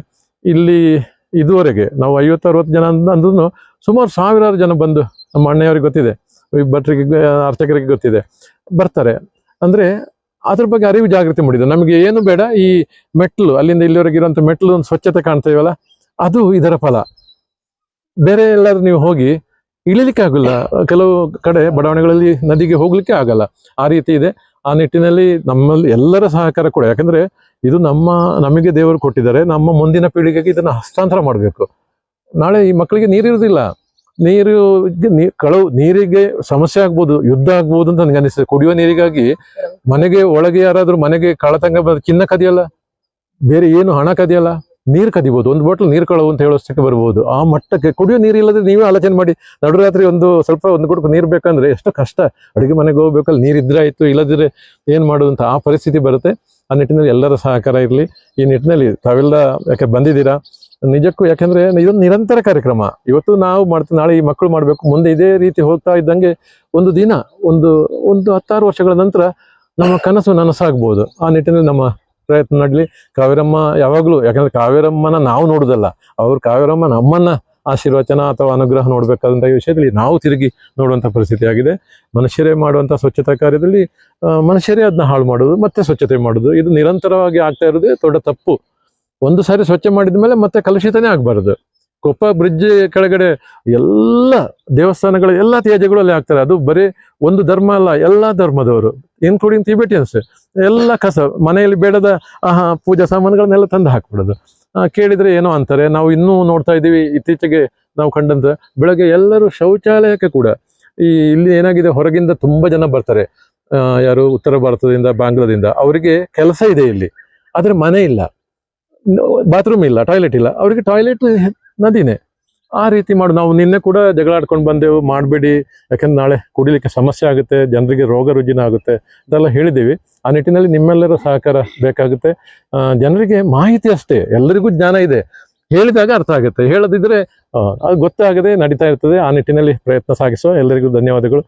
ಇಲ್ಲಿ ಇದುವರೆಗೆ ನಾವು ಐವತ್ತು, ಅರವತ್ತು ಜನ ಅಂದ್- ಅಂದ್ರೂ ಸುಮಾರು ಸಾವಿರಾರು ಜನ ಬಂದು ನಮ್ಮ ಅಣ್ಣೆಯವ್ರಿಗೆ ಗೊತ್ತಿದೆ. ಭಟ್ರಿಗೆ ಅರ್ಚಕರಿಗೆ ಗೊತ್ತಿದೆ. ಬರ್ತಾರೆ. ಅಂದ್ರೆ ಅದ್ರ ಬಗ್ಗೆ ಅರಿವು ಜಾಗೃತಿ ಮೂಡಿದೆ. ನಮಗೆ ಏನು ಬೇಡ, ಈ ಮೆಟ್ಲು, ಅಲ್ಲಿಂದ ಇಲ್ಲಿವರೆಗೆ ಇರುವಂಥ ಮೆಟ್ಲು ಒಂದು ಸ್ವಚ್ಛತೆ ಕಾಣ್ತೇವಲ್ಲ ಅದು ಇದರ ಫಲ. ಬೇರೆ ಎಲ್ಲರೂ ನೀವು ಹೋಗಿ ಇಳಿಲಿಕ್ಕೆ ಆಗಲ್ಲ ಕೆಲವು ಕಡೆ ಬಡಾವಣೆಗಳಲ್ಲಿ ನದಿಗೆ ಹೋಗ್ಲಿಕ್ಕೆ ಆಗಲ್ಲ. ಆ ರೀತಿ ಇದೆ. ಆ ನಿಟ್ಟಿನಲ್ಲಿ ನಮ್ಮಲ್ಲಿ ಎಲ್ಲರ ಸಹಕಾರ ಕೂಡ. ಯಾಕಂದ್ರೆ ಇದು ನಮ್ಮ, ನಮಗೆ ದೇವರು ಕೊಟ್ಟಿದ್ದಾರೆ. ನಮ್ಮ ಮುಂದಿನ ಪೀಳಿಗೆಗೆ ಇದನ್ನ ಹಸ್ತಾಂತರ ಮಾಡಬೇಕು. ನಾಳೆ ಈ ಮಕ್ಕಳಿಗೆ ನೀರಿರುವುದಿಲ್ಲ ನೀರು ಕಳವು ನೀರಿಗೆ ಸಮಸ್ಯೆ ಆಗ್ಬೋದು, ಯುದ್ಧ ಆಗ್ಬೋದು ಅಂತ ನನಗೆ ಅನಿಸ್ತದೆ. ಕುಡಿಯುವ ನೀರಿಗಾಗಿ ಮನೆಗೆ ಒಳಗೆ ಯಾರಾದ್ರೂ ಮನೆಗೆ ಕಳತಂಗ ಚಿನ್ನ ಕದಿಯಲ್ಲ? ಬೇರೆ ಏನು ಹಣ ಕದಿಯಲ್ಲ? ನೀರು ಕದಿಬಹುದು ಒಂದು ಬಾಟ್ಲ್ ನೀರು ಕಳವು ಅಂತ ಹೇಳೋಷ್ಟಕ್ಕೆ ಬರ್ಬೋದು. ಆ ಮಟ್ಟಕ್ಕೆ ಕುಡಿಯೋ ನೀರು ಇಲ್ಲದ್ರೆ ನೀವೇ ಆಲೋಚನೆ ಮಾಡಿ, ನಡುರಾತ್ರಿ ಒಂದು ಸ್ವಲ್ಪ ಒಂದು ಗುಡುಕು ನೀರು ಬೇಕಂದ್ರೆ ಎಷ್ಟು ಕಷ್ಟ. ಅಡುಗೆ ಮನೆಗೆ ಹೋಗ್ಬೇಕಲ್ಲಿ ನೀರು ಇದ್ರೆ ಆಯ್ತು, ಇಲ್ಲದಿದ್ರೆ ಏನ್ ಮಾಡೋದು ಅಂತ ಆ ಪರಿಸ್ಥಿತಿ ಬರುತ್ತೆ. ಆ ನಿಟ್ಟಿನಲ್ಲಿ ಎಲ್ಲರ ಸಹಕಾರ ಇರಲಿ. ಈ ನಿಟ್ಟಿನಲ್ಲಿ ತಾವೆಲ್ಲ ಯಾಕೆ ಬಂದಿದ್ದೀರಾ? ನಿಜಕ್ಕೂ ಯಾಕೆಂದ್ರೆ ಇದೊಂದು ನಿರಂತರ ಕಾರ್ಯಕ್ರಮ. ಇವತ್ತು ನಾವು ಮಾಡ್ತೀವಿ ನಾಳೆ ಈ ಮಕ್ಕಳು ಮಾಡಬೇಕು, ಮುಂದೆ ಇದೇ ರೀತಿ ಹೋಗ್ತಾ ಇದ್ದಂಗೆ ಒಂದು ದಿನ, ಒಂದು ಒಂದು ಹತ್ತಾರು ವರ್ಷಗಳ ನಂತರ ನಮ್ಮ ಕನಸು ನನಸಾಗ್ಬೋದು. ಆ ನಿಟ್ಟಿನಲ್ಲಿ ನಮ್ಮ ಪ್ರಯತ್ನ ನಡಲಿ ಕಾವೇರಮ್ಮ ಯಾವಾಗಲೂ, ಯಾಕಂದ್ರೆ ಕಾವೇರಮ್ಮನ ನಾವು ನೋಡೋದಲ್ಲ. ಅವ್ರು ಕಾವೇರಮ್ಮ ನಮ್ಮನ್ನ ಆಶೀರ್ವಚನ ಅಥವಾ ಅನುಗ್ರಹ ನೋಡಬೇಕಾದಂಥ ವಿಷಯದಲ್ಲಿ ನಾವು ತಿರುಗಿ ನೋಡುವಂಥ ಪರಿಸ್ಥಿತಿ ಆಗಿದೆ. ಮನುಷ್ಯರೇ ಮಾಡುವಂಥ ಸ್ವಚ್ಛತಾ ಕಾರ್ಯದಲ್ಲಿ ಮನುಷ್ಯರೇ ಅದನ್ನ ಹಾಳು ಮಾಡೋದು, ಮತ್ತೆ ಸ್ವಚ್ಛತೆ ಮಾಡೋದು. ಇದು ನಿರಂತರವಾಗಿ ಆಗ್ತಾ ಇರೋದೇ ದೊಡ್ಡ ತಪ್ಪು. ಒಂದು ಸಾರಿ ಸ್ವಚ್ಛ ಮಾಡಿದ ಮೇಲೆ ಮತ್ತೆ ಕಲುಷಿತನೇ ಆಗ್ಬಾರ್ದು. ಕೊಪ್ಪ ಬ್ರಿಡ್ಜ್ ಕೆಳಗಡೆ ಎಲ್ಲ ದೇವಸ್ಥಾನಗಳು, ಎಲ್ಲ ತ್ಯಾಜ್ಯಗಳಲ್ಲಿ ಹಾಕ್ತಾರೆ. ಅದು ಬರೀ ಒಂದು ಧರ್ಮ ಅಲ್ಲ, ಎಲ್ಲ ಧರ್ಮದವರು ಇನ್ಕ್ಲೂಡಿಂಗ್ ಟಿಬೆಟಿಯನ್ಸ್ ಎಲ್ಲ ಕಸ, ಮನೆಯಲ್ಲಿ ಬೇಡದ, ಆಹಾ, ಪೂಜಾ ಸಾಮಾನುಗಳನ್ನೆಲ್ಲ ತಂದು ಹಾಕ್ಬಿಡೋದು. ಕೇಳಿದ್ರೆ ಏನೋ ಅಂತಾರೆ, ನಾವು ಇನ್ನೂ ನೋಡ್ತಾ ಇದ್ದೀವಿ, ಇತ್ತೀಚೆಗೆ ನಾವು ಕಂಡಂತ ಬೆಳಗ್ಗೆ ಎಲ್ಲರೂ ಶೌಚಾಲಯಕ್ಕೆ ಕೂಡ ಈ ಇಲ್ಲಿ ಏನಾಗಿದೆ, ಹೊರಗಿಂದ ತುಂಬಾ ಜನ ಬರ್ತಾರೆ. ಯಾರು ಉತ್ತರ ಭಾರತದಿಂದ, ಬಾಂಗ್ಲಾದಿಂದ, ಅವರಿಗೆ ಕೆಲಸ ಇದೆ ಇಲ್ಲಿ. ಆದ್ರೆ ಮನೆ ಇಲ್ಲ. ಬಾತ್ರೂಮ್ ಇಲ್ಲ ಟಾಯ್ಲೆಟ್ ಇಲ್ಲ. ಅವರಿಗೆ ಟಾಯ್ಲೆಟ್ ನದಿನೇ, ಆ ರೀತಿ ಮಾಡು. ನಾವು ನಿನ್ನೆ ಕೂಡ ಜಗಳ ಆಡ್ಕೊಂಡು ಬಂದೆವು. ಮಾಡಬೇಡಿ. ಯಾಕಂದ್ರೆ ನಾಳೆ ಕುಡಿಲಿಕ್ಕೆ ಸಮಸ್ಯೆ ಆಗುತ್ತೆ, ಜನರಿಗೆ ರೋಗ ರುಜಿನ ಆಗುತ್ತೆ, ಇದೆಲ್ಲ ಹೇಳಿದ್ದೀವಿ. ಆ ನಿಟ್ಟಿನಲ್ಲಿ ನಿಮ್ಮೆಲ್ಲರ ಸಹಕಾರ ಬೇಕಾಗುತ್ತೆ. ಜನರಿಗೆ ಮಾಹಿತಿ ಅಷ್ಟೇ. ಎಲ್ಲರಿಗೂ ಜ್ಞಾನ ಇದೆ. ಹೇಳಿದಾಗ ಅರ್ಥ ಆಗುತ್ತೆ. ಹೇಳದಿದ್ರೆ ಅದು ಗೊತ್ತಾಗದೆ ನಡೀತಾ ಇರ್ತದೆ. ಆ ನಿಟ್ಟಿನಲ್ಲಿ ಪ್ರಯತ್ನ ಸಾಗಿಸುವ ಎಲ್ಲರಿಗೂ ಧನ್ಯವಾದಗಳು.